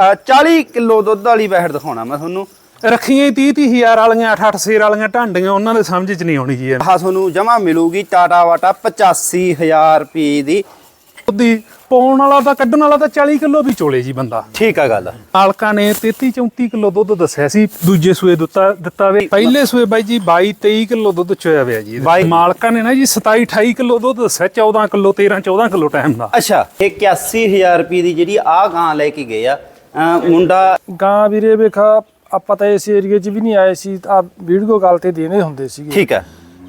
ਅ, 40 kilo ਦੁੱਧ ਵਾਲੀ ਬੈਠ ਦਿਖਾਉਣਾ ਮੈਂ ਤੁਹਾਨੂੰ। ਰੱਖੀਆਂ 30 30 ਹਜ਼ਾਰ ਵਾਲੀਆਂ 8 8 ਸੇਰ ਵਾਲੀਆਂ ਢਾਂਡੀਆਂ ਉਹਨਾਂ ਦੇ ਸਮਝ 'ਚ ਨਹੀਂ ਆਉਣੀ ਜੀ ਇਹ। ਆਹ ਤੁਹਾਨੂੰ ਜਮਾ ਮਿਲੂਗੀ ਟਾਟਾ ਵਾਟਾ 85000 ਰੁਪਏ ਦੀ। ਉਹਦੀ ਪਾਉਣ ਵਾਲਾ ਤਾਂ ਕੱਢਣ ਵਾਲਾ ਤਾਂ 40 ਕਿਲੋ ਵੀ ਚੋਲੇ ਜੀ ਬੰਦਾ। ਠੀਕ ਆ ਗੱਲ। ਮਾਲਕਾਂ ਨੇ 33 34 ਕਿਲੋ ਦੁੱਧ ਦੱਸਿਆ ਸੀ ਦੂਜੇ ਸੂਏ ਦਿੱਤਾ ਦਿੱਤਾ ਵੇ। ਪਹਿਲੇ ਸੂਏ ਬਾਈ ਜੀ 22 23 ਕਿਲੋ ਦੁੱਧ ਚੋਇਆ ਪਿਆ ਜੀ। ਬਾਈ- ਮਾਲਕਾਂ ਨੇ ਨਾ ਜੀ 27 28 ਕਿਲੋ ਦੁੱਧ ਦੱਸਿਆ 14 ਕਿਲੋ 13 14 ਕਿਲੋ ਟਾਈਮ ਦਾ। ਅੱਛਾ ਇਹ 81000 ਰੁਪਏ ਦੀ ਜਿਹੜੀ ਆ ਗਾਂ ਲੈ ਕੇ ਗਏ ਆ ਮੁੰਡਾ ਗਾਂ ਵੀਰੇ ਵੇਖਾ ਆਪਾਂ ਤਾਂ ਇਸ ਏਰੀਏ 'ਚ ਵੀ ਨਹੀਂ ਆਏ ਸੀ ਆ ਵੀਡੀਓ ਕਾਲ ਤੇ ਦੇਣੇ ਹੁੰਦੇ ਸੀਗੇ ਠੀਕ ਆ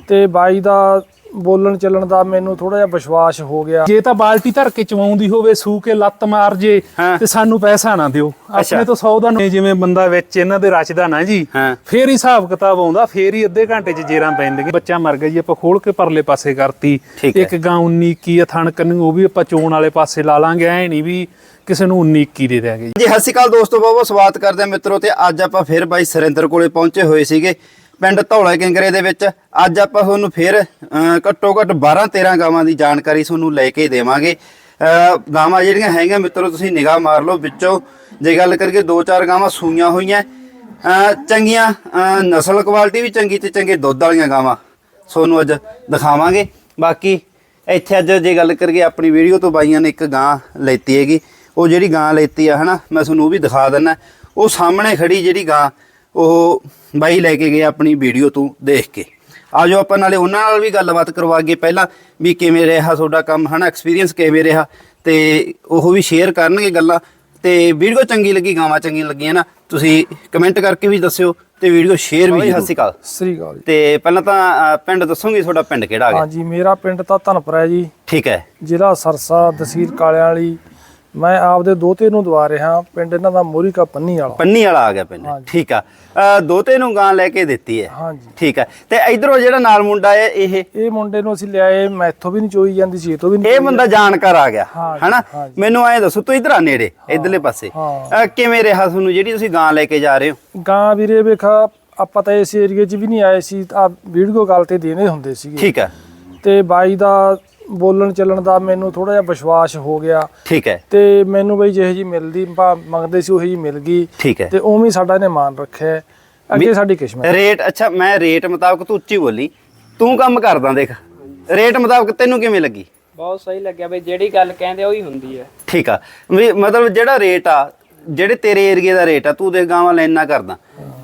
ਤੇ ਬਾਈ ਦਾ ਬੋਲਣ ਚੱਲਣ ਦਾ ਮੈਨੂੰ ਥੋੜਾ ਜਿਹਾ ਵਿਸ਼ਵਾਸ ਹੋ ਗਿਆ ਜੇ ਤਾਂ ਬਾਲਟੀ ਧਰ ਕੇ ਚਵਾਉਂਦੀ ਹੋਵੇ ਸੂ ਕੇ ਲੱਤ ਮਾਰ ਜੇ ਹਾਂ। ਤੇ ਸਾਨੂੰ ਪੈਸਾ ਨਾ ਦਿਓ। ਆਪਣੇ ਤੋਂ 100 ਦਾ ਜਿਵੇਂ ਬੰਦਾ ਵਿੱਚ ਇਹਨਾਂ ਦੇ ਰਚਦਾ ਨਾ ਜੀ ਹਾਂ। ਫੇਰ ਹੀ ਹਿਸਾਬ ਕਿਤਾਬ ਆਉਂਦਾ ਫੇਰ ਹੀ ਅੱਧੇ ਘੰਟੇ 'ਚ ਜੇਰਾਂ ਪੈਂਦੀਆਂ ਬੱਚਾ ਮਰ ਗਿਆ ਜੀ ਆਪਾਂ ਖੋਲ ਕੇ ਪਰਲੇ ਪਾਸੇ ਕਰਤੀ ਹੈ। ਇੱਕ ਗਾਂ 19 21 ਆ ਥਣ ਕੰਨੀ ਉਹ ਵੀ ਆਪਾਂ ਚੋਣ ਵਾਲੇ ਪਾਸੇ ਲਾ ਲਾਂਗੇ ਐ ਨਹੀਂ ਵੀ ਕਿਸੇ ਨੂੰ 19 21 ਦੇ ਦਿਆਂਗੇ। ਜੀ ਸਤਿ ਸ਼੍ਰੀ ਅਕਾਲ ਦੋਸਤੋ, ਬਹੁਤ ਬਹੁਤ ਸਵਾਗਤ ਕਰਦੇ ਹਾਂ ਮਿੱਤਰੋ ਤੇ ਅੱਜ ਆਪਾਂ ਫਿਰ ਬਾਈ ਸੁਰਿੰਦਰ ਕੋਲੇ ਪਹੁੰਚੇ ਹੋਏ ਸੀਗੇ ਪਿੰਡ ਧੌਲਾ ਕਿੰਗਰੇ ਦੇ ਵਿੱਚ। ਅੱਜ ਆਪਾਂ ਤੁਹਾਨੂੰ ਫਿਰ ਘੱਟੋ ਘੱਟ 12 13 ਗਾਵਾਂ ਦੀ ਜਾਣਕਾਰੀ ਤੁਹਾਨੂੰ ਲੈ ਕੇ ਦੇਵਾਂਗੇ। ਗਾਵਾਂ ਜਿਹੜੀਆਂ ਹੈਗੀਆਂ ਮਿੱਤਰੋ, ਤੁਸੀਂ ਨਿਗਾਹ ਮਾਰ ਲਓ ਵਿੱਚੋਂ। ਜੇ ਗੱਲ ਕਰੀਏ, ਦੋ ਚਾਰ ਗਾਵਾਂ ਸੂਈਆਂ ਹੋਈਆਂ। ਚੰਗੀਆਂ ਨਸਲ ਕੁਆਲਿਟੀ ਵੀ ਚੰਗੀ ਤੇ ਚੰਗੇ ਦੁੱਧ ਵਾਲੀਆਂ ਗਾਵਾਂ ਤੁਹਾਨੂੰ ਅੱਜ ਦਿਖਾਵਾਂਗੇ। ਬਾਕੀ ਇੱਥੇ ਅੱਜ ਜੇ ਗੱਲ ਕਰੀਏ, ਆਪਣੀ ਵੀਡੀਓ ਤੋਂ ਬਾਈਆਂ ਨੇ ਇੱਕ ਗਾਂ ਲੈਤੀ ਹੈਗੀ। ਉਹ ਜਿਹੜੀ ਗਾਂ ਲੈਤੀ ਆ ਹਨਾ ਮੈਂ ਤੁਹਾਨੂੰ ਉਹ ਵੀ ਦਿਖਾ ਦਿੰਨਾ। ਉਹ ਸਾਹਮਣੇ ਖੜੀ ਜਿਹੜੀ ਗਾਂ ਉਹ ਬਾਈ ਲੈ ਕੇ ਗਏ ਆਪਣੀ ਵੀਡੀਓ ਤੋਂ ਦੇਖ ਕੇ। ਆਜੋ ਆਪਾਂ ਨਾਲੇ ਉਹਨਾਂ ਨਾਲ ਵੀ ਗੱਲਬਾਤ ਕਰਵਾਗੇ ਪਹਿਲਾਂ ਵੀ ਕਿਵੇਂ ਰਿਹਾ ਤੁਹਾਡਾ ਕੰਮ ਹਨਾ ਐਕਸਪੀਰੀਅੰਸ ਕਿਵੇਂ ਰਿਹਾ ਤੇ ਉਹ ਵੀ ਸ਼ੇਅਰ ਕਰਨਗੇ ਗੱਲਾਂ। ਤੇ ਵੀਡੀਓ ਚੰਗੀ ਲੱਗੀ ਗਾਵਾਂ ਚੰਗੀਆਂ ਲੱਗੀਆਂ ਨਾ ਤੁਸੀਂ ਕਮੈਂਟ ਕਰਕੇ ਵੀ ਦੱਸਿਓ ਤੇ ਵੀਡੀਓ ਸ਼ੇਅਰ ਵੀ ਸਤਿ ਸ਼੍ਰੀ ਅਕਾਲ। ਸ੍ਰੀ ਅਕਾਲ ਤੇ ਪਹਿਲਾਂ ਤਾਂ ਪਿੰਡ ਦੱਸੋਗੇ ਤੁਹਾਡਾ ਪਿੰਡ ਕਿਹੜਾ ਆ ਗਿਆ ਹਾਂਜੀ ਮੇਰਾ ਪਿੰਡ ਤਾਂ ਧਨਪੁਰ ਹੈ ਜੀ। ਠੀਕ ਹੈ। ਜ਼ਿਲ੍ਹਾ ਸਰਸਾ ਤਹਿਸੀਲ ਕਾਲਿਆਂ ਵਾਲੀ। ਮੈਂ ਆਪਦੇ ਦੋਤੇ ਨੂੰ ਦਵਾ ਰਿਹਾ ਪਿੰਡ ਇਹਨਾਂ ਦਾ ਮੋਰੀ ਕਾ ਪੰਨੀ ਵਾਲਾ। ਪੰਨੀ ਵਾਲਾ ਆ ਗਿਆ ਪਿੰਡ। ਠੀਕ ਆ। ਦੋਤੇ ਨੂੰ ਗਾਂ ਲੈ ਕੇ ਦਿੱਤੀ ਹੈ। ਹਾਂਜੀ। ਠੀਕ ਹੈ ਤੇ ਇਧਰੋਂ ਜਿਹੜਾ ਨਾਲ ਮੁੰਡਾ ਹੈ ਇਹ? ਇਹ ਮੁੰਡੇ ਨੂੰ ਅਸੀਂ ਲਿਆਏ ਮੈਥੋਂ ਵੀ ਨਹੀਂ ਚੋਈ ਜਾਂਦੀ ਸੀ ਤੋਂ ਵੀ ਨਹੀਂ ਇਹ ਬੰਦਾ ਜਾਣਕਾਰ ਆ ਗਿਆ। ਹਨਾ। ਮੈਨੂੰ ਐਂ ਦੱਸੋ ਤੂੰ ਇਧਰ ਆ ਨੇੜੇ ਇਧਰਲੇ ਪਾਸੇ। ਕਿਵੇਂ ਰਿਹਾ ਤੁਹਾਨੂੰ? ਜਿਹੜੀ ਤੁਸੀਂ ਗਾਂ ਲੈ ਕੇ ਜਾ ਰਹੇ ਹੋ? ਗਾਂ ਵੀਰੇ ਵੇਖਾ ਆਪਾਂ ਤਾਂ ਇਸ ਏਰੀਏ 'ਚ ਵੀ ਨਹੀਂ ਆਏ ਸੀ ਆ ਵੀਡੀਓ ਕਾਲ ਤੇ ਦੇਣੇ ਹੁੰਦੇ ਸੀਗੇ। ਠੀਕ ਹੈ ਤੇ ਬਾਈ ਦਾ ਬੋਲਣ ਚੱਲਣ ਦਾ ਮੈਨੂੰ ਥੋੜਾ ਜਿਹਾ ਵਿਸ਼ਵਾਸ ਹੋ ਗਿਆ। ਠੀਕ ਹੈ। ਤੇ ਮੈਨੂੰ ਬਈ ਜਿਹੇ ਜੀ ਮਿਲਦੀ ਭਾ- ਮੰਗਦੇ ਸੀ ਉਹੀ ਜੀ ਮਿਲ ਗਈ। ਠੀਕ ਹੈ। ਤੇ ਉਵੇਂ ਹੀ ਸਾਡਾ ਇਹਨੇ ਮਾਨ ਰੱਖਿਆ ਹੈ। ਅੱਗੇ ਸਾਡੀ ਕਿਸਮਤ ਰੇਟ ਅੱਛਾ ਮੈਂ ਰੇਟ ਮੁਤਾਬਕ ਤੂੰ ਉੱਚੀ ਬੋਲੀ। ਤੂੰ ਕੰਮ ਕਰਦਾ ਦੇਖ। ਰੇਟ ਮੁਤਾਬਕ ਤੈਨੂੰ ਕਿਵੇਂ ਲੱਗੀ? ਬਹੁਤ ਸਹੀ ਲੱਗਿਆ ਬਈ ਜਿਹੜੀ ਗੱਲ ਕਹਿੰਦੇ ਉਹੀ ਹੁੰਦੀ ਹੈ। ਠੀਕ ਆ। ਵੀ ਮਤਲਬ ਜਿਹੜਾ ਰੇਟ ਆ ਜਿਹੜੇ ਤੇਰੇ ਏਰੀਏ ਦਾ ਰੇਟ ਆ ਤੂੰ ਦੇ ਗਾਵਾਂ ਲੈਣਾ ਕਰਦਾ।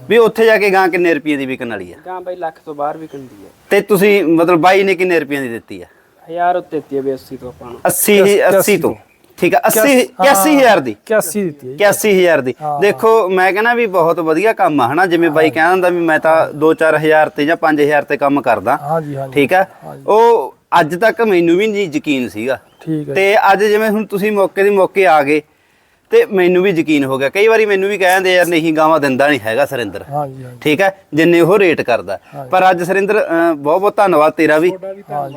ਵੀ ਉੱਥੇ ਜਾ ਕੇ ਗਾਂ ਕਿੰਨੇ ਰੁਪਏ ਦੀ ਵਿਕਣ ਵਾਲੀ ਆ? ਗਾਂ ਬਈ ਲੱਖ ਤੋਂ ਬਾਹਰ ਵੀ ਕੰਦੀ ਹੈ। ਤੇ ਤੁਸੀਂ ਮਤਲਬ ਬਾਈ ਨੇ ਕਿੰਨੇ ਰੁਪਏ ਦੀ ਦਿੱਤੀ ਆ? ਹਜ਼ਾਰ ਉੱਤੇ ਦਿੱਤੀ ਹੈ ਬਈ 80 ਤੋਂ ਆਪਾਂ ਨੂੰ। 80 80 ਤੋਂ। ਠੀਕ ਆ 80 81000 ਦੀ। 81 ਦਿੱਤੀ ਹੈ ਜੀ। 81000 ਦੀ। ਦੇਖੋ ਮੈਂ ਕਹਿੰਦਾ ਵੀ ਬਹੁਤ ਵਧੀਆ ਕੰਮ ਆ ਹਨਾ? ਜਿਵੇਂ ਬਾਈ ਕਹਿੰਦਾ ਹੁੰਦਾ ਵੀ ਮੈਂ ਤਾਂ 2-4000 ਤੇ ਜਾਂ 5000 ਤੇ ਕੰਮ ਕਰਦਾ। ਠੀਕ ਆ? ਉਹ ਅੱਜ ਤੱਕ ਮੈਨੂੰ ਵੀ ਨਹੀਂ ਯਕੀਨ ਸੀਗਾ। ਤੇ ਅੱਜ ਜਿਵੇਂ ਹੁਣ ਤੁਸੀਂ ਮੌਕੇ ਦੀ ਮੌਕੇ ਆ ਗਏ ਤੇ ਮੈਨੂੰ ਵੀ ਯਕੀਨ ਹੋ ਗਿਆ। ਕਈ ਵਾਰੀ ਮੈਨੂੰ ਵੀ ਕਹਿੰਦੇ ਯਾਰ ਨਹੀਂ ਗਾਵਾਂ ਦਿੰਦਾ ਨਹੀਂ ਹੈਗਾ ਸਰਿੰਦਰ। ਹਾਂਜੀ ਹਾਂਜੀ। ਠੀਕ ਹੈ? ਜਿੰਨੇ ਉਹ ਰੇਟ ਕਰਦਾ। ਪਰ ਅੱਜ ਸਰਿੰਦਰ ਬਹੁਤ ਬਹੁਤ ਧੰਨਵਾਦ ਤੇਰਾ ਵੀ।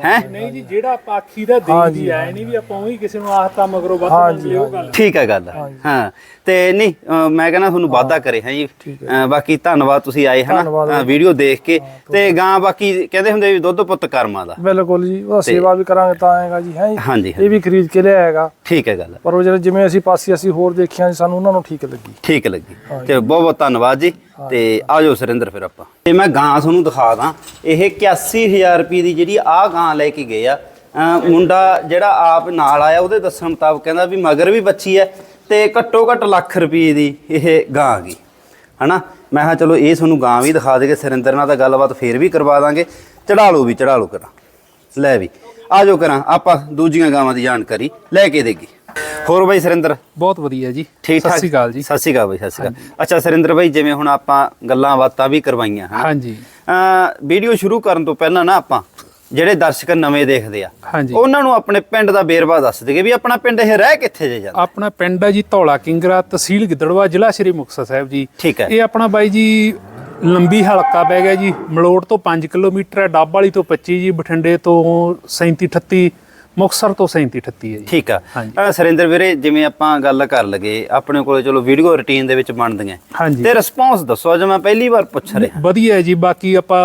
ਹੈ? ਨਹੀਂ ਜੀ ਜਿਹੜਾ ਪਾਖੀ ਦਾ ਦੇਦੀ ਆਏ ਨਹੀਂ ਵੀ ਆਪਾਂ ਉਹੀ ਕਿਸੇ ਨੂੰ ਆਹਤਾ ਮਗਰੋਂ ਵੱਧ ਉਹ ਗੱਲ ਠੀਕ ਹੈ ਗੱਲ ਹਾਂ। ਤੇ ਨਹੀਂ ਮੈਂ ਕਹਿੰਦਾ ਤੁਹਾਨੂੰ ਵਾਅਦਾ ਕਰੇ ਹੈ ਜੀ। ਬਾਕੀ ਧੰਨਵਾਦ ਤੁਸੀਂ ਆਏ ਹਨਾ? ਵੀਡੀਓ ਦੇਖ ਕੇ। ਤੇ ਗਾਂ ਬਾਕੀ ਕਹਿੰਦੇ ਹੁੰਦੇ ਵੀ ਦੁੱਧ ਪੁੱਤ ਕਰਮਾਂ ਦਾ। ਬਿਲਕੁਲ ਜੀ ਉਹਦਾ ਸੇਵਾ ਵੀ ਕਰਾਂਗੇ ਤਾਂ ਆਏਗਾ ਜੀ ਹੈ ਇਹ ਵੀ ਖਰੀਦ ਕੇ ਲਿਆਏਗਾ। ਠੀਕ ਹੈ ਗੱਲ ਪਰ ਉਹ ਜਿਹੜੇ ਜਿਵੇਂ ਅਸੀਂ ਪਾਸੀ ਅਸੀਂ ਹੋਰ ਦੇਖਿਆ ਸੀ ਸਾਨੂੰ ਉਹਨਾਂ ਨੂੰ ਠੀਕ ਲੱਗੀ। ਠੀਕ ਲੱਗੀ। ਤੇ ਬਹੁਤ ਬਹੁਤ ਧੰਨਵਾਦ ਜੀ। ਤੇ ਆਜੋ ਸੁਰਿੰਦਰ ਫਿਰ ਆਪਾਂ। ਤੇ ਮੈਂ ਗਾਂ ਤੁਹਾਨੂੰ ਦਿਖਾ ਦਾਂ। ਇਹ 81000 ਰੁਪਏ ਦੀ ਜਿਹੜੀ ਆ ਗਾਂ ਲੈ ਕੇ ਗਏ ਆ। ਮੁੰਡਾ ਜਿਹੜਾ ਆਪ ਨਾਲ ਆਇਆ ਉਹਦੇ ਦੱਸਣ ਮੁਤਾਬਕ ਕਹਿੰਦਾ ਵੀ ਮਗਰ ਵੀ ਬੱਚੀ ਹੈ ਤੇ ਘੱਟੋ ਘੱਟ ਲੱਖ ਰੁਪਏ ਦੀ ਇਹ ਗਾਂ ਆ ਗਈ ਹਨਾ? ਮੈਂ ਕਿਹਾ ਚਲੋ ਇਹ ਤੁਹਾਨੂੰ ਗਾਂ ਵੀ ਦਿਖਾ ਦੇਗੇ ਸੁਰਿੰਦਰ ਨਾਲ ਤਾਂ ਗੱਲਬਾਤ ਫੇਰ ਵੀ ਕਰਵਾ ਦਾਂਗੇ। ਚੜਾ ਲਓ ਵੀ ਚੜਾ ਲਓ ਕਰਾਂ। ਲੈ ਵੀ। ਆਜੋ ਕਰਾਂ ਆਪਾਂ ਦੂਜੀਆਂ ਗਾਵਾਂ ਦੀ ਜਾਣਕਾਰੀ ਲੈ ਕੇ ਦੇਗੀ। ਹੋਰ ਬਾਈ ਸੁਰਿੰਦਰ? ਬਹੁਤ ਵਧੀਆ ਜੀ। ਠੀਕ ਠਾਕ? ਸਤਿ ਸ਼੍ਰੀ ਅਕਾਲ ਜੀ। ਸਤਿ ਸ਼੍ਰੀ ਅਕਾਲ ਬਾਈ ਸਤਿ ਸ਼੍ਰੀ ਅਕਾਲ। ਅੱਛਾ ਸਰਿੰਦਰ ਬਾਈ ਜਿਵੇਂ ਹੁਣ ਆਪਾਂ ਗੱਲਾਂ ਬਾਤਾਂ ਵੀ ਕਰਵਾਈਆਂ ਹਨ? ਹਾਂਜੀ। ਵੀਡੀਓ ਸ਼ੁਰੂ ਕਰਨ ਤੋਂ ਪਹਿਲਾਂ ਨਾ ਆਪਾਂ ਜਿਹੜੇ ਦਰਸ਼ਕ ਨਵੇਂ ਦੇਖਦੇ ਆ ਉਹਨਾਂ ਨੂੰ ਆਪਣੇ ਪਿੰਡ ਦਾ ਬੇਰਵਾ ਦੱਸ ਦੇਗੇ ਵੀ ਆਪਣਾ ਪਿੰਡ ਇਹ ਰਹਿ ਕਿੱਥੇ ਜੇ ਜਾਂਦਾ। ਆਪਣਾ ਪਿੰਡ ਹੈ ਜੀ ਧੌਲਾ ਕਿੰਗਰਾ ਤਹਿਸੀਲ ਗਿੱਦੜਵਾ ਜ਼ਿਲ੍ਹਾ ਸ਼੍ਰੀ ਮੁਕਤਸਰ ਸਾਹਿਬ ਜੀ। ਠੀਕ ਹੈ। ਇਹ ਆਪਣਾ ਬਾਈ ਜੀ ਲੰਬੀ ਹਲਕਾ ਪੈ ਗਿਆ ਜੀ ਮਲੋੜ ਤੋਂ 5 ਕਿਲੋਮੀਟਰ ਹੈ ਡੱਬ ਵਾਲੀ ਤੋਂ 25 ਜੀ ਬਠਿੰਡੇ ਤੋਂ 37 38 ਮੁਕਤਸਰ ਤੋਂ 37 38 ਹੈ ਜੀ। ਠੀਕ ਆ। ਸਰਿੰਦਰ ਵੀਰੇ ਜਿਵੇਂ ਆਪਾਂ ਗੱਲ ਕਰ ਲਗੇ ਆਪਣੇ ਕੋਲੇ ਚਲੋ ਵੀਡੀਓ ਰੁਟੀਨ ਦੇ ਵਿੱਚ ਬਣਦੀਆਂ। ਹਾਂਜੀ। ਤੇ ਰਿਸਪੌਂਸ ਦੱਸੋ ਅੱਜ ਮੈਂ ਪਹਿਲੀ ਵਾਰ ਪੁੱਛ ਰਿਹਾ। ਵਧੀਆ ਹੈ ਜੀ ਬਾਕੀ ਆਪਾਂ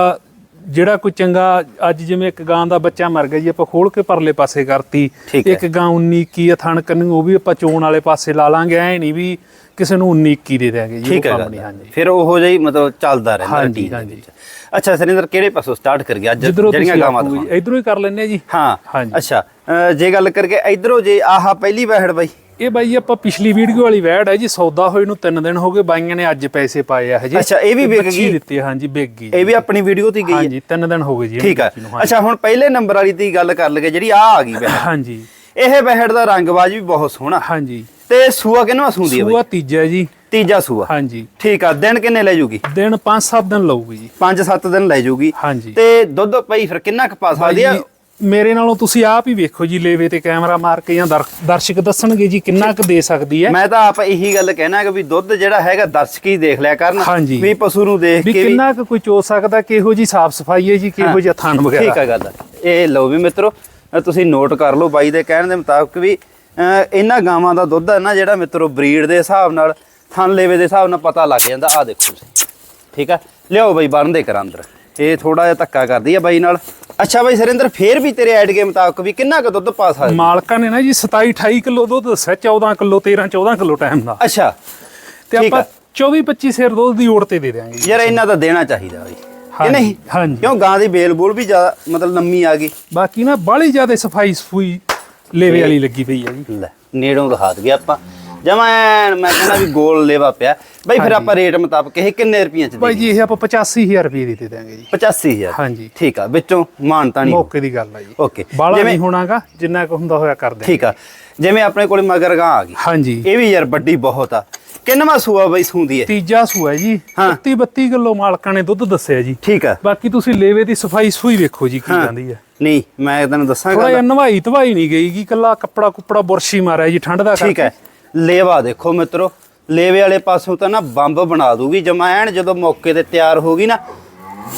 ਜਿਹੜਾ ਕੋਈ ਚੰਗਾ ਅੱਜ ਜਿਵੇਂ ਇੱਕ ਗਾਂ ਦਾ ਬੱਚਾ ਮਰ ਗਿਆ ਜੀ ਆਪਾਂ ਖੋਲ ਕੇ ਪਰਲੇ ਪਾਸੇ ਕਰਤੀ। ਠੀਕ ਹੈ। ਇੱਕ ਗਾਂ 19 21 ਆ ਥਣ ਕੰਨੀ ਉਹ ਵੀ ਆਪਾਂ ਚੋਣ ਵਾਲੇ ਪਾਸੇ ਲਾ ਲਾਂਗੇ ਐ ਨਹੀਂ ਵੀ ਕਿਸੇ ਨੂੰ 19 21 ਦੇ ਦਿਆਂਗੇ ਜੀ ਉਹ ਠੀਕ ਹੈ ਕੰਮ ਗੱਲ ਨਹੀਂ ਹਾਂਜੀ। ਫਿਰ ਉਹੋ ਜਿਹਾ ਹੀ ਮਤਲਬ ਚੱਲਦਾ ਰਹਿੰਦਾ ਹਾਂਜੀ, team ਦੇ ਹਾਂਜੀ। ਵਿੱਚ। ਅੱਛਾ ਸਰਿੰਦਰ ਕਿਹੜੇ ਪਾਸੋਂ ਸਟਾਰਟ ਕਰ ਗਿਆ ਅੱਜ ਜਿੱਧਰੋਂ ਜਿਹੜੀਆਂ ਤੁਸੀਂ ਗਾਵਾਂ ਦਿਖਾਉਣ ਇਧਰੋਂ ਹੀ ਕਰ ਲੈਣੇ ਆ ਜੀ। ਹਾਂ ਹਾਂਜੀ। ਅੱਛਾ। ਜੇ ਗੱਲ ਕਰਕੇ ਇਧਰੋਂ ਜੇ ਆਹ ਪਹਿਲੀ ਵਹਿੜ ਬਾਈ। ਇਹ ਬਾਈ ਆਪਾਂ ਪਿਛਲੀ ਵੀਡੀਓ ਵਾਲੀ ਵੈੜ ਹੈ ਜੀ ਸੌਦਾ ਹੋਏ ਨੂੰ 3 ਦਿਨ ਹੋ ਗਏ ਬਾਈਆਂ ਨੇ ਅੱਜ ਪੈਸੇ ਪਾਏ ਆ ਹਜੇ ਅੱਛਾ, ਇਹ ਵੀ ਵਿਕ ਗਈ? ਦਿੱਤੀ ਹਾਂਜੀ ਵਿਕ ਗਈ ਇਹ ਵੀ ਆਪਣੀ ਵੀਡੀਓ ਤੇ ਗਈ ਹੈ। ਹਾਂਜੀ 3 ਦਿਨ ਹੋ ਗਏ ਜੀ ਠੀਕ ਹੈ। ਅੱਛਾ ਹੁਣ ਪਹਿਲੇ ਨੰਬਰ ਵਾਲੀ ਦੀ ਗੱਲ ਕਰ ਲਈਏ ਜਿਹੜੀ ਆ ਆ ਗਈ ਹਾਂਜੀ। ਇਹ ਵਹਿੜ ਦਾ ਰੰਗਬਾਜ਼ ਵੀ ਬਹੁਤ ਸੋਹਣਾ। ਹਾਂਜੀ। ਤੇ ਸੂਆ ਕਿੰਨਵਾ ਸੂੰਦੀ ਹੈ ਸੂਆ ਤੀਜਾ ਜੀ। ਤੀਜਾ ਸੂਆ। ਹਾਂਜੀ। ਠੀਕ ਆ ਦਿਨ ਕਿੰਨੇ ਲੈ ਜੂਗੀ? ਦਿਨ 5-7 ਦਿਨ ਲਊਗੀ ਜੀ। 5-7 ਦਿਨ ਲੈ ਜੂਗੀ। ਹਾਂਜੀ। ਤੇ ਦੁੱਧ ਪਈ ਫਿਰ ਕਿੰਨਾ ਕੁ ਪਾ ਸਕਦੀ ਆ? ਮੇਰੇ ਨਾਲੋਂ ਤੁਸੀਂ ਆਪ ਹੀ ਵੇਖੋ ਜੀ ਲੇਵੇ ਤੇ ਕੈਮਰਾ ਮਾਰ ਕੇ ਜਾਂ ਦਰ- ਦਰਸ਼ਕ ਦੱਸਣਗੇ ਜੀ ਕਿੰਨਾ ਕੁ ਦੇ ਸਕਦੀ ਹੈ। ਮੈਂ ਤਾਂ ਆਪ ਇਹੀ ਗੱਲ ਕਹਿਣਾ ਕਿ ਵੀ ਦੁੱਧ ਜਿਹੜਾ ਹੈਗਾ ਦਰਸ਼ਕ ਹੀ ਦੇਖ ਲਿਆ ਕਰਨ। ਵੀ ਪਸ਼ੂ ਨੂੰ ਦੇਖ ਕੇ ਵੀ ਕਿੰਨਾ ਕੁ ਕੋਈ ਚੋ ਸਕਦਾ ਕਿਹੋ ਜੀ ਸਾਫ਼ ਸਫ਼ਾਈ ਹੈ ਜੀ ਕਿਹੋ ਜਿਹਾ ਥਣ ਵਗੈਰਾ। ਠੀਕ ਆ ਗੱਲ ਇਹ ਲਓ ਵੀ ਮਿੱਤਰੋ ਤੁਸੀਂ ਨੋਟ ਕਰ ਲਓ ਬਾਈ ਦੇ ਕਹਿਣ ਦੇ ਮੁਤਾਬਕ ਵੀ ਇਹਨਾਂ ਗਾਵਾਂ ਦਾ ਦੁੱਧ ਹੈ ਨਾ ਜਿਹੜਾ ਮਿੱਤਰੋ ਬਰੀਡ ਦੇ ਹਿਸਾਬ ਨਾਲ ਥਣ ਲੇਵੇ ਦੇ ਹਿਸਾਬ ਨਾਲ ਪਤਾ ਲੱਗ ਜਾਂਦਾ ਆ ਦੇਖੋ ਤੁਸੀਂ। ਠੀਕ ਆ? ਲਿਆਓ ਬਾਈ ਬੰਨਦੇ ਕਰ ਅੰਦਰ। ਇਹ ਥੋੜਾ ਜਿਹਾ ਧੱਕਾ ਕਰਦੀ ਆ ਬਾਈ ਨਾਲ। ਅੱਛਾ ਬਾਈ ਸਰਿੰਦਰ ਫੇਰ ਵੀ ਤੇਰੇ ਐਡ ਦੇ ਮੁਤਾਬਕ ਵੀ ਕਿੰਨਾ ਕੁ ਦੁੱਧ ਪਾ ਸਕਦੀ? ਮਾਲਕਾਂ ਨੇ ਨਾ ਜੀ 27 28 ਕਿਲੋ ਦੁੱਧ ਦੱਸਿਆ 14 ਕਿਲੋ 13 14 ਕਿਲੋ ਟਾਈਮ ਦਾ। ਅੱਛਾ ਤੇ ਆਪਾਂ ਆ। 24 25 ਸਿਰ ਦੁੱਧ ਦੀ ਓੜ ਤੇ ਦੇ ਦਿਆਂਗੇ ਜੀ। ਯਾਰ ਇਹਨਾਂ ਦਾ ਦੇਣਾ ਚਾਹੀਦਾ ਬਾਈ। ਕਿ ਹਾਂਜੀ, ਨਹੀਂ? ਹਾਂਜੀ। ਕਿਉਂ ਗਾਂ ਦੀ ਬੇਲ ਬੋਲ ਵੀ ਜ਼ਿਆਦਾ ਮਤਲਬ ਲੰਮੀ ਆ ਗਈ। ਬਾਕੀ ਨਾ ਬਾਹਲੀ ਜ਼ਿਆਦਾ ਸਫ਼ਾਈ ਸਫੂਈ ਲੇਵੇ ਵਾਲੀ ਲੱਗੀ ਪਈ ਹੈ ਜੀ। ਲੈ ਨੇੜੋਂ ਦਿਖਾ ਦਈਏ ਆਪਾਂ। ਜਮਾ ਐਨ ਮੈਂ ਕਹਿੰਦਾ ਵੀ ਗੋਲ ਲੇਵਾ ਪਿਆ। ਬਈ ਫਿਰ ਆਪਾਂ ਰੇਟ ਮੁਤਾਬਕ ਇਹ ਕਿੰਨੇ ਰੁਪਈਆਂ ਚ ਦੇ ਜੀ ਇਹ ਆਪਾਂ 85000 ਰੁਪਏ ਦੀ ਦੇ ਦਿਆਂਗੇ ਜੀ। 85000 ਹਾਂਜੀ। ਠੀਕ ਆ ਵਿੱਚੋਂ ਮਾਨਤਾ ਨਹੀਂ ਮੌਕੇ ਦੀ ਗੱਲ ਹੈ ਜੀ। ਓਕੇ ਜਿਵੇਂ- ਨਹੀਂ ਹੋਣਾਗਾ ਜਿੰਨਾ ਕੁ ਹੁੰਦਾ ਹੋਇਆ ਕਰ ਠੀਕ ਆ। ਜਿਵੇਂ ਆਪਣੇ ਕੋਲ ਮਗਰ ਗਾਂ ਆ ਗਈ। ਹਾਂਜੀ। ਇਹ ਵੀ ਯਾਰ ਵੱਡੀ ਬਹੁਤ ਆ। ਕਿੰਨਵਾ ਸੂਆ ਬਈ ਸੂੰਦੀ ਹੈ ਤੀਜਾ ਸੂਆ ਜੀ। ਹਾਂ। 31 32 ਕਿਲੋ ਮਾਲਕਾਂ ਨੇ ਦੁੱਧ ਦੱਸਿਆ ਜੀ। ਠੀਕ ਆ। ਬਾਕੀ ਤੁਸੀਂ ਲੇਵੇ ਦੀ ਸਫ਼ਾਈ ਸਫੂਈ ਵੇਖੋ ਜੀ ਕੀ। ਜਾਂਦੀ ਹੈ ਨਹੀਂ ਮੈਂ ਤੈਨੂੰ ਦੱਸਾਂ ਥੋੜਾ ਨਵਾਈ ਧਵਾਈ ਨਹੀਂ ਗਈ ਗੀ ਕੱਲਾ ਕੱਪੜਾ ਕੁੱਪੜਾ ਬੁਰਸ਼ੀ ਮਾਰਿਆ ਜੀ ਠੰਡ ਦਾ ਠੀਕ ਹੈ ਲੇਵਾ ਦੇਖੋ ਮਿੱਤਰੋ ਲੇਵੇ ਵਾਲੇ ਪਾਸੋਂ ਤਾਂ ਨਾ ਬੰਬ ਬਣਾ ਦੂਗੀ ਜਮਾ ਐਨ ਜਦੋਂ ਮੌਕੇ ਤੇ ਤਿਆਰ ਹੋ ਗਈ ਨਾ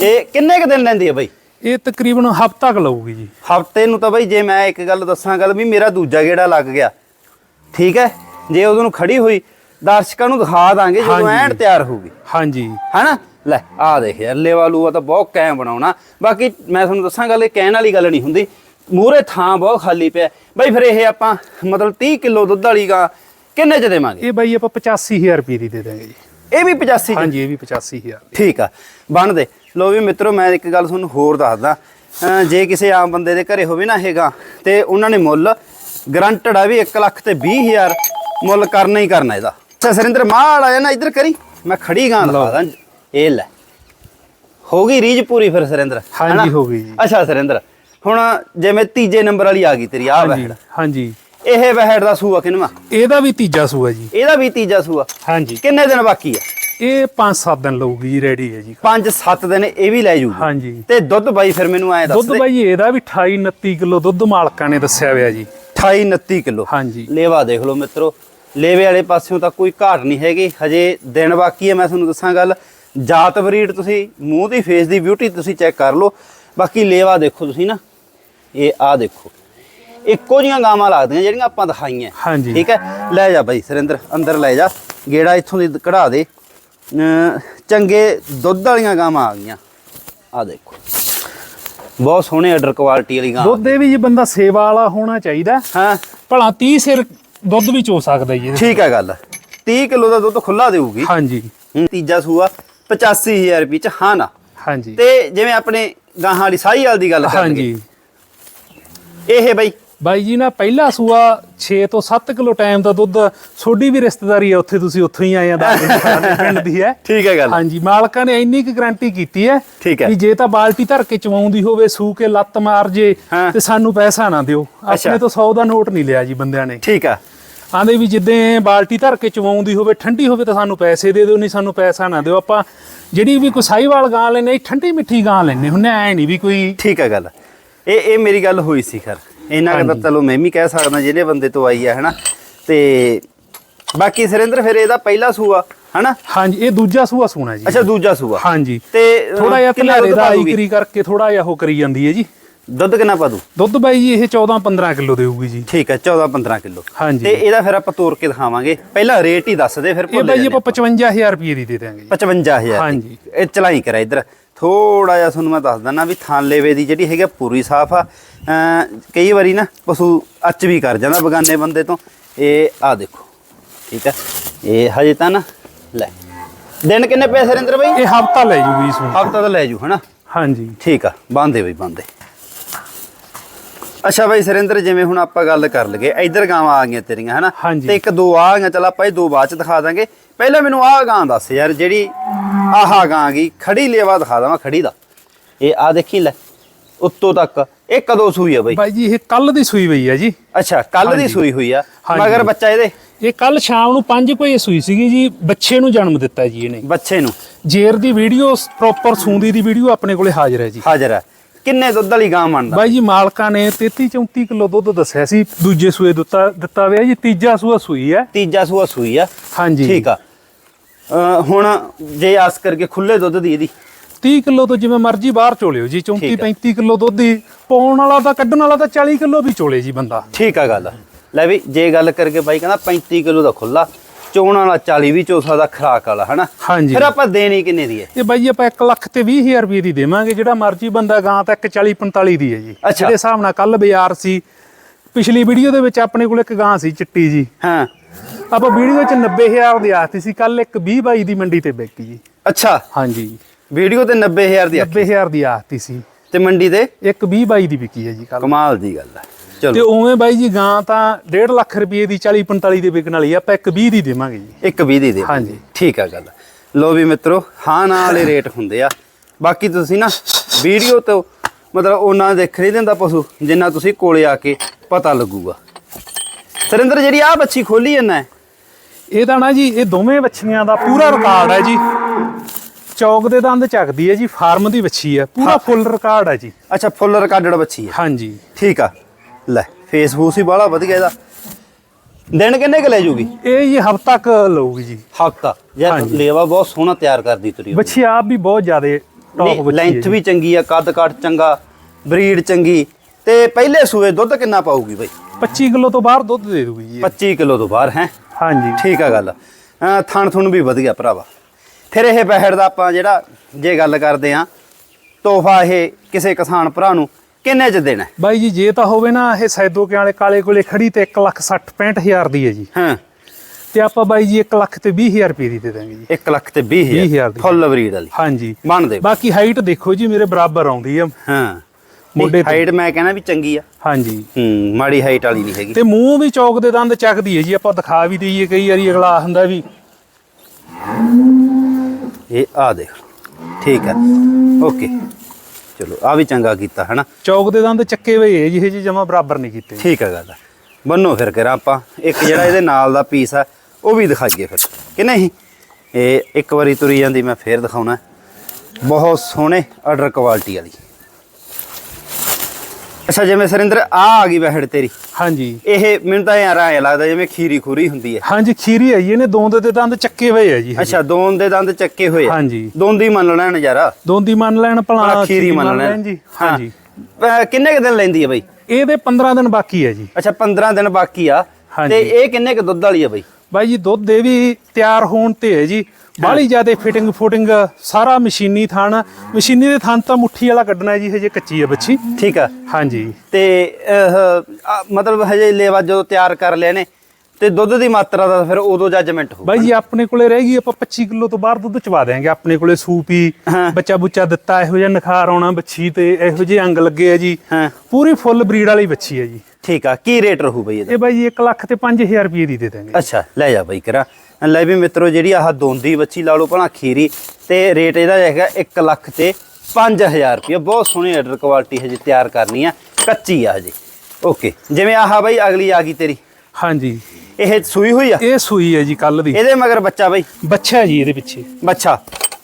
ਇਹ ਕਿੰਨੇ ਕ ਦਿਨ ਲੈਂਦੀ ਹੈ ਬਈ? ਇਹ ਤਕਰੀਬਨ ਹਫਤਾ ਕ ਲਊਗੀ ਜੀ। ਹਫ਼ਤੇ ਨੂੰ ਤਾਂ ਬਈ ਜੇ ਮੈਂ ਇੱਕ ਗੱਲ ਦੱਸਾਂ ਗੱਲ ਵੀ ਮੇਰਾ ਦੂਜਾ ਗੇੜਾ ਲੱਗ ਗਿਆ। ਠੀਕ ਹੈ? ਜੇ ਉਦੋਂ ਨੂੰ ਖੜੀ ਹੋਈ ਦਰਸ਼ਕਾਂ ਨੂੰ ਦਿਖਾ ਦਾਂਗੇ ਜਦੋਂ। ਐਨ ਤਿਆਰ ਹੋਊਗੀ ਹਾਂਜੀ। ਹੈਨਾ? ਲੈ ਆ ਦੇਖ ਯਾਰ ਲੇਵਾ ਲੂਆ ਤਾਂ ਬਹੁਤ ਕੈਮ ਬਣਾਉਣਾ। ਬਾਕੀ ਮੈਂ ਤੁਹਾਨੂੰ ਦੱਸਾਂ ਗੱਲ ਇਹ ਕਹਿਣ ਵਾਲੀ ਗੱਲ ਨਹੀਂ ਹੁੰਦੀ। ਮੂਰੇ ਥਾਂ ਬਹੁਤ ਖਾਲੀ ਪਿਆ। ਬਈ ਫਿਰ ਇਹ ਆਪਾਂ ਮਤਲਬ 30 ਕਿਲੋ ਦੁੱਧ ਵਾਲੀ ਗਾਂ ਕਿੰਨੇ ਚ ਦੇਵਾਂਗੇ? ਇਹ ਬਾਈ ਆਪਾਂ 85000 ਰੁਪਏ ਦੀ ਦੇ ਦਾਂਗੇ ਜੀ। ਇਹ ਵੀ 85 ਚ? ਹਾਂਜੀ ਇਹ ਵੀ 85000 ਠੀਕ ਆ। ਬਣ ਦੇ ਲੋ ਵੀ ਮਿੱਤਰੋ ਮੈਂ ਇੱਕ ਗੱਲ ਤੁਹਾਨੂੰ ਹੋਰ ਦੱਸਦਾ। ਜੇ ਕਿਸੇ ਆਮ ਬੰਦੇ ਦੇ ਘਰੇ ਹੋਵੇ ਨਾ ਇਹ ਗਾਂ ਤੇ ਉਹਨਾਂ ਨੇ ਮੁੱਲ ਗਰੰਟਡ ਆ ਵੀ 1 ਲੱਖ ਤੇ 20000 ਮੁੱਲ ਕਰਨਾ ਹੀ ਕਰਨਾ ਇਹਦਾ। ਅੱਛਾ ਸਰਿੰਦਰ ਮਾਲ ਆਇਆ ਨਾ ਇੱਧਰ ਕਰੀ। ਮੈਂ ਖੜੀ ਗਾਂ ਦਿਖਾ ਦਾਂ। ਇਹ ਲੈ। ਹੋ ਗਈ ਰੀਜ ਪੂਰੀ ਫਿਰ ਸਰਿੰਦਰ ਹਾਂਜੀ? ਹੋ ਗਈ ਜੀ। ਅੱਛਾ ਸਰਿੰਦਰ। ਹੁਣ ਜਿਵੇਂ ਤੀਜੇ ਨੰਬਰ ਵਾਲੀ ਆ ਗਈ ਤੇਰੀ ਆ ਵਹਿੜ ਹਾਂਜੀ। ਇਹ ਵਹਿੜ ਦਾ ਸੂਆ ਕਿਨਵਾ? ਇਹਦਾ ਵੀ ਤੀਜਾ ਸੂਆ ਜੀ। ਇਹਦਾ ਵੀ ਤੀਜਾ ਸੂਆ। ਹਾਂਜੀ। ਕਿੰਨੇ ਦਿਨ ਬਾਕੀ ਆ? ਇਹ 5-7 ਦਿਨ ਲਊਗੀ ਜੀ ਰੈਡੀ ਹੈ ਜੀ। 5-7 ਦਿਨ ਇਹ ਵੀ ਲੈ ਜੂਗੀ। ਹਾਂਜੀ। ਤੇ ਦੁੱਧ ਬਾਈ ਫਿਰ ਮੈਨੂੰ ਐ ਦੱਸ ਦੁੱਧ ਬਾਈ ਇਹਦਾ ਵੀ 28 29 ਕਿਲੋ ਦੁੱਧ ਮਾਲਕਾਂ ਨੇ ਦੱਸਿਆ ਹੋਇਆ ਜੀ। 28 29 ਕਿਲੋ। ਹਾਂਜੀ। ਲੇਵਾ ਦੇਖ ਲਓ ਮਿੱਤਰੋ। ਲੇਵੇ ਵਾਲੇ ਪਾਸਿਓਂ ਤਾਂ ਕੋਈ ਘਾਟ ਨਹੀਂ ਹੈਗੀ। ਹਜੇ ਦਿਨ ਬਾਕੀ ਹੈ ਮੈਂ ਤੁਹਾਨੂੰ ਦੱਸਾਂ ਗੱਲ। ਜਾਤ ਬਰੀਡ ਤੁਸੀਂ ਮੂੰਹ ਦੀ ਫੇਸ ਦੀ ਬਿਊਟੀ ਤੁਸੀਂ ਚੈੱਕ ਕਰ ਲਓ। ਬਾਕੀ ਲੇਵਾ ਦੇਖੋ ਤੁਸੀਂ ਨਾ। ਇਹ ਆ ਦੇਖੋ। ਇੱਕੋ ਜੀਆਂ ਗਾਵਾਂ ਲੱਗਦੀਆਂ ਜਿਹੜੀਆਂ ਆਪਾਂ ਦਿਖਾਈਆਂ। ਹਾਂਜੀ। ਠੀਕ ਹੈ? ਲੈ ਜਾ ਬਾਈ ਸੁਰਿੰਦਰ ਅੰਦਰ ਲੈ ਜਾ। ਗੇੜਾ ਇੱਥੋਂ ਦੀ ਕਢਾ ਦੇ। ਚੰਗੇ ਦੁੱਧ ਵਾਲੀਆਂ ਗਾਵਾਂ ਆ ਗਈਆਂ। ਆ ਦੇਖੋ। ਬਹੁਤ ਸੋਹਣੇ ਆਰਡਰ ਕੁਆਲਿਟੀ ਵਾਲੀ ਗਾਂ। ਦੁੱਧ ਇਹ ਵੀ ਜੀ ਬੰਦਾ ਸੇਵਾ ਵਾਲਾ ਹੋਣਾ ਚਾਹੀਦਾ। ਹਾਂ। ਭਲਾ 30 ਸਿਰ ਦੁੱਧ ਵੀ ਚੋ ਸਕਦਾ ਜੀ। ਠੀਕ ਹੈ ਗੱਲ। 30 ਕਿਲੋ ਦਾ ਦੁੱਧ ਖੁੱਲਾ ਦੇਊਗੀ। ਹਾਂਜੀ। ਤੀਜਾ ਸੂਆ 85000 ਰੁਪਏ ਚ ਹਾਂ ਨਾ। ਹਾਂਜੀ। ਤੇ ਜਿਵੇਂ ਆਪਣੇ ਗਾਹਾਂ ਵਾਲੀ ਸਾਈ ਵਾਲ ਦੀ ਗੱਲ ਕਰਾਂਗੇ ਹਾਂਜੀ ਇਹ ਬਈ ਬਾਈ ਜੀ ਨਾ ਪਹਿਲਾ ਸੂਆ 6 ਤੋਂ 7 ਕਿਲੋ ਟਾਈਮ ਦਾ ਦੁੱਧ ਛੋਡੀ ਵੀ ਰਿਸ਼ਤੇਦਾਰੀ ਆ ਉੱਥੇ ਤੁਸੀਂ ਉੱਥੋਂ ਹੀ ਆਏ ਆ ਦੇ ਪਿੰਡ ਦੀ ਹੈ। ਠੀਕ ਹੈ ਗੱਲ। ਹਾਂਜੀ ਮਾਲਕਾਂ ਨੇ ਇੰਨੀ ਕੁ ਗਾਰੰਟੀ ਕੀਤੀ ਹੈ ਹੈ। ਵੀ ਜੇ ਤਾਂ ਬਾਲਟੀ ਧਰ ਕੇ ਚਵਾਉਂਦੀ ਹੋਵੇ ਸੂ ਕੇ ਲੱਤ ਮਾਰ ਜੇ ਹਾਂ। ਤੇ ਸਾਨੂੰ ਪੈਸਾ ਨਾ ਦਿਓ। ਆਪਣੇ ਤੋਂ 100 ਦਾ ਨੋਟ ਨਹੀਂ ਲਿਆ ਜੀ ਬੰਦਿਆਂ ਨੇ। ਠੀਕ ਆ। ਆਂਦੇ ਵੀ ਜਿੱਦਾਂ ਬਾਲਟੀ ਧਰ ਕੇ ਚਵਾਉਂਦੀ ਹੋਵੇ ਠੰਡੀ ਹੋਵੇ ਤਾਂ ਸਾਨੂੰ ਪੈਸੇ ਦੇ ਦਿਓ ਨਹੀਂ ਸਾਨੂੰ ਪੈਸਾ ਨਾ ਦਿਓ। ਆਪਾਂ ਜਿਹੜੀ ਵੀ ਕੋਈ ਸਾਈਵਾਲ ਗਾਂ ਲੈਨੇ ਠੰਡੀ ਮਿੱਠੀ ਗਾਂ ਲੈਨੇ ਹੁੰਨੇ ਐ ਨਹੀਂ ਵੀ ਕੋਈ ਠੀਕ ਹੈ ਗੱਲ। ਇਹ ਇਹ ਮੇਰੀ ਗੱਲ ਹੋਈ ਸੀ ਖਰ। ਇਹਨਾਂ ਦਾ ਚਲੋ ਮੈਂ ਵੀ ਕਹਿ ਸਕਦਾ ਜਿਹੜੇ ਬੰਦੇ ਤੋਂ ਆਈ ਹੈ ਹਨਾ? ਤੇ ਬਾਕੀ ਸੁਰਿੰਦਰ ਫਿਰ ਇਹਦਾ ਪਹਿਲਾ ਸੂਆ ਹਨਾ? ਹਾਂਜੀ ਇਹ ਦੂਜਾ ਸੂਆ ਸੂਣਾ ਜੀ। ਅੱਛਾ ਦੂਜਾ ਸੂਆ। ਹਾਂਜੀ। ਤੇ ਥੋੜਾ ਜਿਹਾ ਦੁੱਧ ਦਾ ਪਾ ਆਈ ਦੂਗੀ? ਕਰੀ ਕਰਕੇ ਥੋੜਾ ਜਿਹਾ ਉਹ ਕਰੀ ਜਾਂਦੀ ਹੈ ਜੀ। ਦੁੱਧ ਕਿੰਨਾ ਪਾ ਦੂ ਦੁੱਧ ਬਾਈ ਜੀ ਇਹ 14 15 ਕਿਲੋ ਦੇਊਗੀ ਜੀ। ਠੀਕ ਹੈ 14 15 ਕਿਲੋ। ਹਾਂਜੀ। ਤੇ ਇਹਦਾ ਫਿਰ ਆਪਾਂ ਤੋੜ ਕੇ ਦਿਖਾਵਾਂਗੇ। ਪਹਿਲਾਂ ਰੇਟ ਹੀ ਦੱਸ ਦੇ ਫਿਰ ਇਹ ਭੁੱਲ ਬਾਈ ਜੀ ਜਾਂਦੇ ਆਪਾਂ 55000 ਰੁਪਏ ਦੀ ਦੇ ਦਿਆਂਗੇ ਜੀ। 55000 ਹਾਂਜੀ। ਇਹ ਚਲਾਈ ਕਰਾ ਇੱਧਰ। ਥੋੜਾ ਜਿਹਾ ਤੁਹਾਨੂੰ ਮੈਂ ਦੱਸ ਦਿੰਦਾ ਵੀ ਥਾਂ ਲੇਵੇ ਦੀ ਜਿਹੜੀ ਹੈਗੀ ਪੂਰੀ ਸਾਫ਼ ਆ। ਕਈ ਵਾਰੀ ਨਾ ਪਸ਼ੂ ਅੱਚ ਵੀ ਕਰ ਜਾਂਦਾ ਬਗਾਨੇ ਬੰਦੇ ਤੋਂ। ਇਹ ਆ ਦੇਖੋ ਠੀਕ ਆ। ਇਹ ਹਜੇ ਤਾਂ ਨਾ ਲੈ। ਦਿਨ ਕਿੰਨੇ ਪਏ ਸਰਿੰਦਰ ਬਾਈ? ਇਹ ਹਫਤਾ ਲੈ ਇਸ ਨੂੰ ਹਫਤਾ ਤਾਂ ਲੈ ਜੂ ਹਨਾ? ਹਾਂਜੀ। ਠੀਕ ਆ ਬੰਦੇ ਬਈ ਬੰਦੇ ਅੱਛਾ ਬਾਈ ਸਰਿੰਦਰ ਜਿਵੇਂ ਹੁਣ ਆਪਾਂ ਗੱਲ ਕਰ ਲਗੇ ਇੱਧਰ ਗਾਵਾਂ ਆ ਗਈਆਂ ਤੇਰੀਆਂ ਹਨਾ। ਤੇ ਇੱਕ ਦੋ ਆ ਗਈਆਂ ਚਲ ਆਪਾਂ ਇਹ ਦੋ ਬਾਅਦ ਚ ਦਿਖਾ ਦਾਂਗੇ। ਪਹਿਲਾਂ ਮੈਨੂੰ ਆਹ ਗਾਂ ਦੱਸ ਯਾਰ ਜਿਹੜੀ ਆਹ ਗਾਂ ਗਈ ਖੜੀ ਲੇਵਾ ਦਿਖਾ ਦਵਾਂ ਖੜੀ ਦਾ। ਇਹ ਆ ਦੇਖੀ ਲੈ ਉੱਤੋਂ ਤੱਕ ਇਹ ਕਦੋਂ ਸੂਈ ਆ ਬਾਈ? ਬਾਈ ਜੀ ਇਹ ਕੱਲ ਦੀ ਸੂਈ ਹੋਈ ਹੈ ਜੀ। ਅੱਛਾ ਕੱਲ ਦੀ। ਸੂਈ ਹੋਈ ਆ। ਮਗਰ ਬੱਚਾ ਇਹਦੇ? ਇਹ ਕੱਲ ਸ਼ਾਮ ਨੂੰ 5 ਵਜੇ ਸੂਈ ਸੀਗੀ ਜੀ ਬੱਚੇ ਨੂੰ ਜਨਮ ਦਿੱਤਾ ਜੀ ਇਹਨੇ। ਬੱਚੇ ਨੂੰ? ਜੇਰ ਦੀ ਵੀਡੀਓ ਪ੍ਰੋਪਰ ਸੂੰਦੀ ਦੀ ਵੀਡੀਓ ਆਪਣੇ ਕੋਲੇ ਹਾਜ਼ਰ ਹੈ ਜੀ। ਹਾਜ਼ਰ ਹੈ। ਕਿੰਨੇ ਦੁੱਧ ਵਾਲੀ ਗਾਂ ਮੰਨਦਾ ਬਾਈ ਜੀ ਮਾਲਕਾਂ ਨੇ 33 34 ਕਿਲੋ ਦੁੱਧ ਦੱਸਿਆ ਸੀ ਦੂਜੇ ਸੂਏ ਦਿੱਤਾ ਦਿੱਤਾ ਹੋਇਆ ਜੀ ਤੀਜਾ ਸੂਆ ਸੂਈ ਹੈ। ਤੀਜਾ ਸੂਆ ਸੂਈ ਆ। ਹਾਂਜੀ। ਠੀਕ ਆ। ਹੁਣ ਜੇ ਆਸ ਕਰਕੇ ਖੁੱਲੇ ਦੁੱਧ ਦੀ ਇਹਦੀ। 30 ਕਿਲੋ ਤੋਂ ਜਿਵੇਂ ਮਰਜ਼ੀ ਬਾਹਰ ਚੋਲਿਓ ਜੀ 34 ਠੀਕ ਆ। 35 ਕਿਲੋ ਦੁੱਧ ਦੀ ਪਾਉਣ ਵਾਲਾ ਤਾਂ ਕੱਢਣ ਵਾਲਾ ਤਾਂ 40 ਕਿਲੋ ਵੀ ਚੋਲੇ ਜੀ ਬੰਦਾ। ਠੀਕ ਆ ਗੱਲ। ਲੈ ਵੀ ਜੇ ਗੱਲ ਕਰਕੇ ਬਾਈ ਕਹਿੰਦਾ 35 ਕਿਲੋ ਦਾ ਖੁੱਲਾ ਚੋਣ ਵਾਲਾ 40 ਵੀ ਚੋ ਸਕਦਾ ਖਰਾਕ ਵਾਲਾ ਹਨਾ? ਹਾਂਜੀ। ਫਿਰ ਆਪਾਂ ਦੇਣੀ ਕਿੰਨੇ ਦੀ ਹੈ? ਇਹ ਬਾਈ ਆਪਾਂ 1 ਲੱਖ ਤੇ 20000 ਰੁਪਏ ਦੀ ਦੇਵਾਂਗੇ ਜਿਹੜਾ ਮਰਜ਼ੀ ਬੰਦਾ ਗਾਂ ਤਾਂ 1 40 45 ਦੀ ਹੈ ਜੀ। ਅੱਛਾ। ਜਿਹੜੇ ਹਿਸਾਬ ਨਾਲ ਕੱਲ ਬਾਜ਼ਾਰ ਸੀ ਪਿਛਲੀ ਵੀਡੀਓ ਦੇ ਵਿੱਚ ਆਪਣੇ ਕੋਲ ਇੱਕ ਗਾਂ ਸੀ ਚਿੱਟੀ ਜੀ। ਹਾਂ। ਆਪਾਂ ਵੀਡੀਓ 'ਚ 90000 ਦੀ ਆਤੀ ਸੀ ਕੱਲ ਇੱਕ 20 ਬਾਈ ਦੀ ਮੰਡੀ ਤੇ ਵਿਕੀ ਜੀ। ਅੱਛਾ। ਹਾਂਜੀ। ਵੀਡੀਓ ਤੇ 90000 ਦੀ ਆਖੀ 90000 ਦੀ ਆਤੀ ਸੀ। ਤੇ ਮੰਡੀ ਤੇ? ਇੱਕ 20 ਬਾਈ ਦੀ ਵਿਕੀ ਹੈ ਜੀ ਕੱਲ ਕਮਾਲ ਦੀ ਗੱਲ ਹੈ। ਤੇ ਉਵੇਂ ਬਾਈ ਜੀ ਗਾਂ ਤਾਂ 1.5 ਲੱਖ ਰੁਪਏ ਦੀ 40 45 ਦੇ ਵਿਕਣ ਵਾਲੀ ਆਪਾਂ ਇੱਕ 20 ਦੀ ਦੇਵਾਂਗੇ ਜੀ। ਇੱਕ 20 ਦੀ ਦੇ ਹਾਂਜੀ। ਠੀਕ ਆ ਗੱਲ। ਲੋ ਵੀ ਮਿੱਤਰੋ ਹਾਂ ਨਾ ਵਾਲੇ ਰੇਟ ਹੁੰਦੇ ਆ। ਬਾਕੀ ਤੁਸੀਂ ਨਾ ਵੀਡੀਓ ਤੋਂ ਮਤਲਬ ਉਹਨਾਂ ਦੇਖ ਨਹੀਂ ਦਿੰਦਾ ਪਸ਼ੂ ਜਿੰਨਾ ਤੁਸੀਂ ਕੋਲੇ ਆ ਕੇ ਪਤਾ ਲੱਗੂਗਾ। ਸਰਿੰਦਰ ਜਿਹੜੀ ਆ ਬੱਚੀ ਖੋਲੀ ਜਾਂਦਾ ਹੈ ਇਹਦਾ ਨਾ ਜੀ ਇਹ ਦੋਵੇਂ ਵੱਛੀਆਂ ਦਾ ਪੂਰਾ ਰਿਕਾਰਡ ਹੈ ਜੀ। ਚੌਕ ਦੇ ਦੰਦ ਚੱਕਦੀ ਹੈ ਜੀ ਫਾਰਮ ਦੀ ਵੱਛੀ ਹੈ ਪੂਰਾ ਫੁੱਲ ਰਿਕਾਰਡ ਹੈ ਜੀ। ਅੱਛਾ ਫੁੱਲ ਰਿਕਾਰਡਡ ਬੱਚੀ ਹੈ ਹਾਂਜੀ। ਠੀਕ ਆ। ਲੈ ਫੇਸਬੁਕ ਹੀ ਬਾਹਲਾ ਵਧੀਆ ਇਹਦਾ। ਦਿਨ ਕਿੰਨੇ ਕ ਲੈ ਜੂਗੀ? ਇਹ ਜੀ ਹਫ਼ਤਾ ਤੱਕ ਲਊਗੀ ਜੀ। ਹਫਤਾ। ਯਾਰ। ਲੇਵਾ ਬਹੁਤ ਸੋਹਣਾ ਤਿਆਰ ਕਰਦੀ ਤੁਰੀ ਵੱਛੀ ਆਪ ਵੀ ਬਹੁਤ ਜ਼ਿਆਦਾ ਟੌਪ ਹੈ ਲੈਂਥ। ਵੀ ਚੰਗੀ ਆ ਕੱਦ ਕਾਠ ਚੰਗਾ ਬਰੀਡ ਚੰਗੀ। ਤੇ ਪਹਿਲੇ ਸੂਏ ਦੁੱਧ ਕਿੰਨਾ ਪਾਊਗੀ ਬਈ? 25 ਕਿਲੋ ਤੋਂ ਬਾਹਰ ਦੁੱਧ ਦੇ ਦੂਗੀ ਜੀ ਇਹ। 25 ਕਿਲੋ ਤੋਂ ਬਾਹਰ ਹੈ? ਹਾਂਜੀ। ਠੀਕ ਆ ਗੱਲ। ਥਣ ਥੁਣ ਵੀ ਵਧੀਆ ਭਰਾਵਾ। ਫਿਰ ਇਹ ਬਹਿੜ ਦਾ ਆਪਾਂ ਜਿਹੜਾ ਜੇ ਗੱਲ ਕਰਦੇ ਆ ਤੋਹਫਾ ਇਹ ਕਿਸੇ ਕਿਸਾਨ ਭਰਾ ਨੂੰ ਕਿੰਨੇ ਚ ਦੇਣਾ? ਬਾਈ ਜੀ ਜੇ ਤਾਂ ਹੋਵੇ ਨਾ ਇਹ ਸੈਦੋ ਕੇ ਵਾਲੇ ਕਾਲੇ ਕੋਲੇ ਖੜੀ ਤੇ 1 ਲੱਖ 60 65000 ਦੀ ਹੈ ਜੀ। ਹਾਂ। ਤੇ ਆਪਾਂ ਬਾਈ ਜੀ 1 ਲੱਖ ਤੇ 20000 ਰੁਪਏ ਦੀ ਦੇ ਦਾਂਗੇ ਜੀ। 1 ਲੱਖ ਤੇ 20 ਵੀਹ ਹਜ਼ਾਰ। ਹਜ਼ਾਰ ਦੀ। ਫੁੱਲ ਬਰੀਡ ਵਾਲੀ। ਹਾਂਜੀ। ਬਣ ਦੇ। ਬਾਕੀ ਹਾਈਟ ਦੇਖੋ ਜੀ ਮੇਰੇ ਬਰਾਬਰ ਆਉਂਦੀ ਆ। ਹਾਂ। ਮੋਢੇ। ਹਾਈਟ ਮੈਂ ਕਹਿੰਦਾ ਵੀ ਚੰਗੀ ਆ। ਹਾਂਜੀ। ਹੂੰ ਮਾੜੀ ਹਾਈਟ ਵਾਲੀ ਨਹੀਂ ਹੈਗੀ। ਤੇ ਮੂੰਹ ਵੀ ਚੌਕ ਦੇ ਦੰਦ ਚੱਕਦੀ ਹੈ ਜੀ ਆਪਾਂ ਦਿਖਾ ਵੀ ਦਈਏ ਕਈ ਵਾਰੀ ਅਗਲਾ ਹੁੰਦਾ ਵੀ। ਇਹ ਆ ਦੇਖ। ਠੀਕ ਹੈ ਓਕੇ। ਚਲੋ ਆ ਵੀ ਚੰਗਾ ਕੀਤਾ ਹਨਾ? ਚੌਕ ਦੇ ਦੰਦ ਚੱਕੇ ਹੋਏ ਹੈ ਜੀ ਇਹ ਜੀ ਜਮਾ ਬਰਾਬਰ ਨਹੀਂ ਕੀਤੇ। ਠੀਕ ਹੈ ਗੱਲ ਬੰਨੋ ਫਿਰ ਕਰਾਂ ਆਪਾਂ। ਇੱਕ ਜਿਹੜਾ ਇਹਦੇ ਨਾਲ ਦਾ ਪੀਸ ਆ ਉਹ ਵੀ ਦਿਖਾਈਏ ਫਿਰ। ਕਿ ਨਹੀਂ? ਇਹ ਇੱਕ ਵਾਰੀ ਤੁਰੀ ਜਾਂਦੀ ਮੈਂ ਫੇਰ ਦਿਖਾਉਣਾ। ਬਹੁਤ ਸੋਹਣੇ ਆਰਡਰ ਕੁਆਲਿਟੀ ਵਾਲੀ। ਅੱਛਾ ਜਿਵੇਂ ਸਰਿੰਦਰ ਆ ਆ ਗਈ ਵਹਿੜ ਤੇਰੀ। ਹਾਂਜੀ। ਇਹ ਮੈਨੂੰ ਤਾਂ ਯਾਰ ਐਂ ਲੱਗਦਾ ਜਿਵੇਂ ਖੀਰੀ ਖੂਰੀ ਹੁੰਦੀ ਹੈ। ਹਾਂਜੀ ਖੀਰੀ ਹੈ ਜੀ ਇਹਨੇ ਦੋਂਦ ਦੇ ਦੰਦ ਚੱਕੇ ਹੋਏ ਹੈ ਜੀ ਅੱਛਾ ਦੋਨ ਦੇ ਦੰਦ ਚੱਕੇ ਹੋਏ ਆ। ਹਾਂਜੀ। ਦੋਂਦੀ ਮੰਨ ਲੈਣ ਨਜ਼ਾਰਾ ਦੋਂਦੀ ਮੰਨ ਲੈਣ ਭਲਾ ਖੀਰੀ ਮੰਨ ਲੈਣ। ਜੀ। ਹਾਂਜੀ। ਕਿੰਨੇ ਕੁ ਦਿਨ ਲੈਂਦੀ ਹੈ ਬਈ? ਇਹਦੇ 15 ਦਿਨ ਬਾਕੀ ਹੈ ਜੀ। ਅੱਛਾ 15 ਦਿਨ ਬਾਕੀ ਆ। ਤੇ ਇਹ ਕਿੰਨੇ ਕੁ ਦੁੱਧ ਵਾਲੀ ਆ ਬਈ? ਬਾਈ ਜੀ ਦੁੱਧ ਦੇ ਵੀ ਤਿਆਰ ਹੋਣ ਤੇ ਹੈ ਜੀ। ਬਾਹਲੀ ਜ਼ਿਆਦਾ ਫਿਟਿੰਗ ਫੁਟਿੰਗ ਸਾਰਾ ਮਸ਼ੀਨੀ ਥਣ ਮਸ਼ੀਨੀ ਦੇ ਥਣ ਤਾਂ ਮੁੱਠੀ ਵਾਲਾ ਕੱਢਣਾ ਜੀ ਹਜੇ ਕੱਚੀ ਹੈ ਬੱਚੀ। ਠੀਕ ਆ। ਹਾਂਜੀ। ਤੇ ਮਤਲਬ ਹਜੇ ਲੇਵਾ ਜਦੋਂ ਤਿਆਰ ਕਰ ਲਿਆ ਨੇ ਤੇ ਦੁੱਧ ਦੀ ਮਾਤਰਾ ਦਾ ਫਿਰ ਉਦੋਂ ਜੱਜਮੈਂਟ ਹੋ ਬਾਈ ਜੀ ਆਪਣੇ ਕੋਲੇ ਰਹਿ ਗਈ ਆਪਾਂ 25 ਕਿਲੋ ਤੋਂ ਬਾਹਰ ਦੁੱਧ ਚਵਾ ਦੇਾਂਗੇ ਆਪਣੇ ਕੋਲੇ ਸੂਪੀ ਹਾਂ। ਬੱਚਾ ਬੁੱਚਾ ਦਿੱਤਾ ਇਹੋ ਜਿਹਾ ਨਖਾਰ ਆਉਣਾ ਬੱਚੀ ਤੇ ਇਹੋ ਜਿਹੇ ਅੰਗ ਲੱਗੇ ਆ ਜੀ। ਪੂਰੀ ਫੁੱਲ ਬਰੀਡ ਵਾਲੀ ਬੱਚੀ ਹੈ ਜੀ। ਠੀਕ ਆ ਕੀ ਰੇਟ ਰਹੂ ਬਈ ਇਹਦਾ? ਇਹ ਬਾਈ ਜੀ 1 ਲੱਖ ਤੇ 5000 ਰੁਪਏ ਦੀ ਦੇ ਦਾਂਗੇ ਅੱਛਾ ਲੈ ਜਾ ਬਈ ਕਰਾ। ਲੈ ਵੀ ਮਿੱਤਰੋ ਜਿਹੜੀ ਆਹ ਦੋਂਦੀ ਬੱਚੀ ਲਾ ਲਓ ਭਲਾ ਖੀਰੀ ਤੇ ਰੇਟ ਇਹਦਾ ਹੈਗਾ 1 ਲੱਖ ਤੇ 5000 ਰੁਪਏ। ਬਹੁਤ ਸੋਹਣੀ ਆਰਡਰ ਕੁਆਲਿਟੀ ਹਜੇ ਤਿਆਰ ਕਰਨੀ ਆ ਕੱਚੀ ਆ ਹਜੇ। ਓਕੇ ਜਿਵੇਂ ਆਹ ਬਈ ਅਗਲੀ ਆ ਗਈ ਤੇਰੀ। ਹਾਂਜੀ। ਇਹ ਸੂਈ ਹੋਈ ਆ? ਇਹ ਸੂਈ ਹੈ ਜੀ ਕੱਲ ਦੀ। ਇਹਦੇ ਮਗਰ ਬੱਚਾ ਬਈ? ਬੱਚਾ ਹੈ ਜੀ ਇਹਦੇ ਪਿੱਛੇ। ਬੱਚਾ।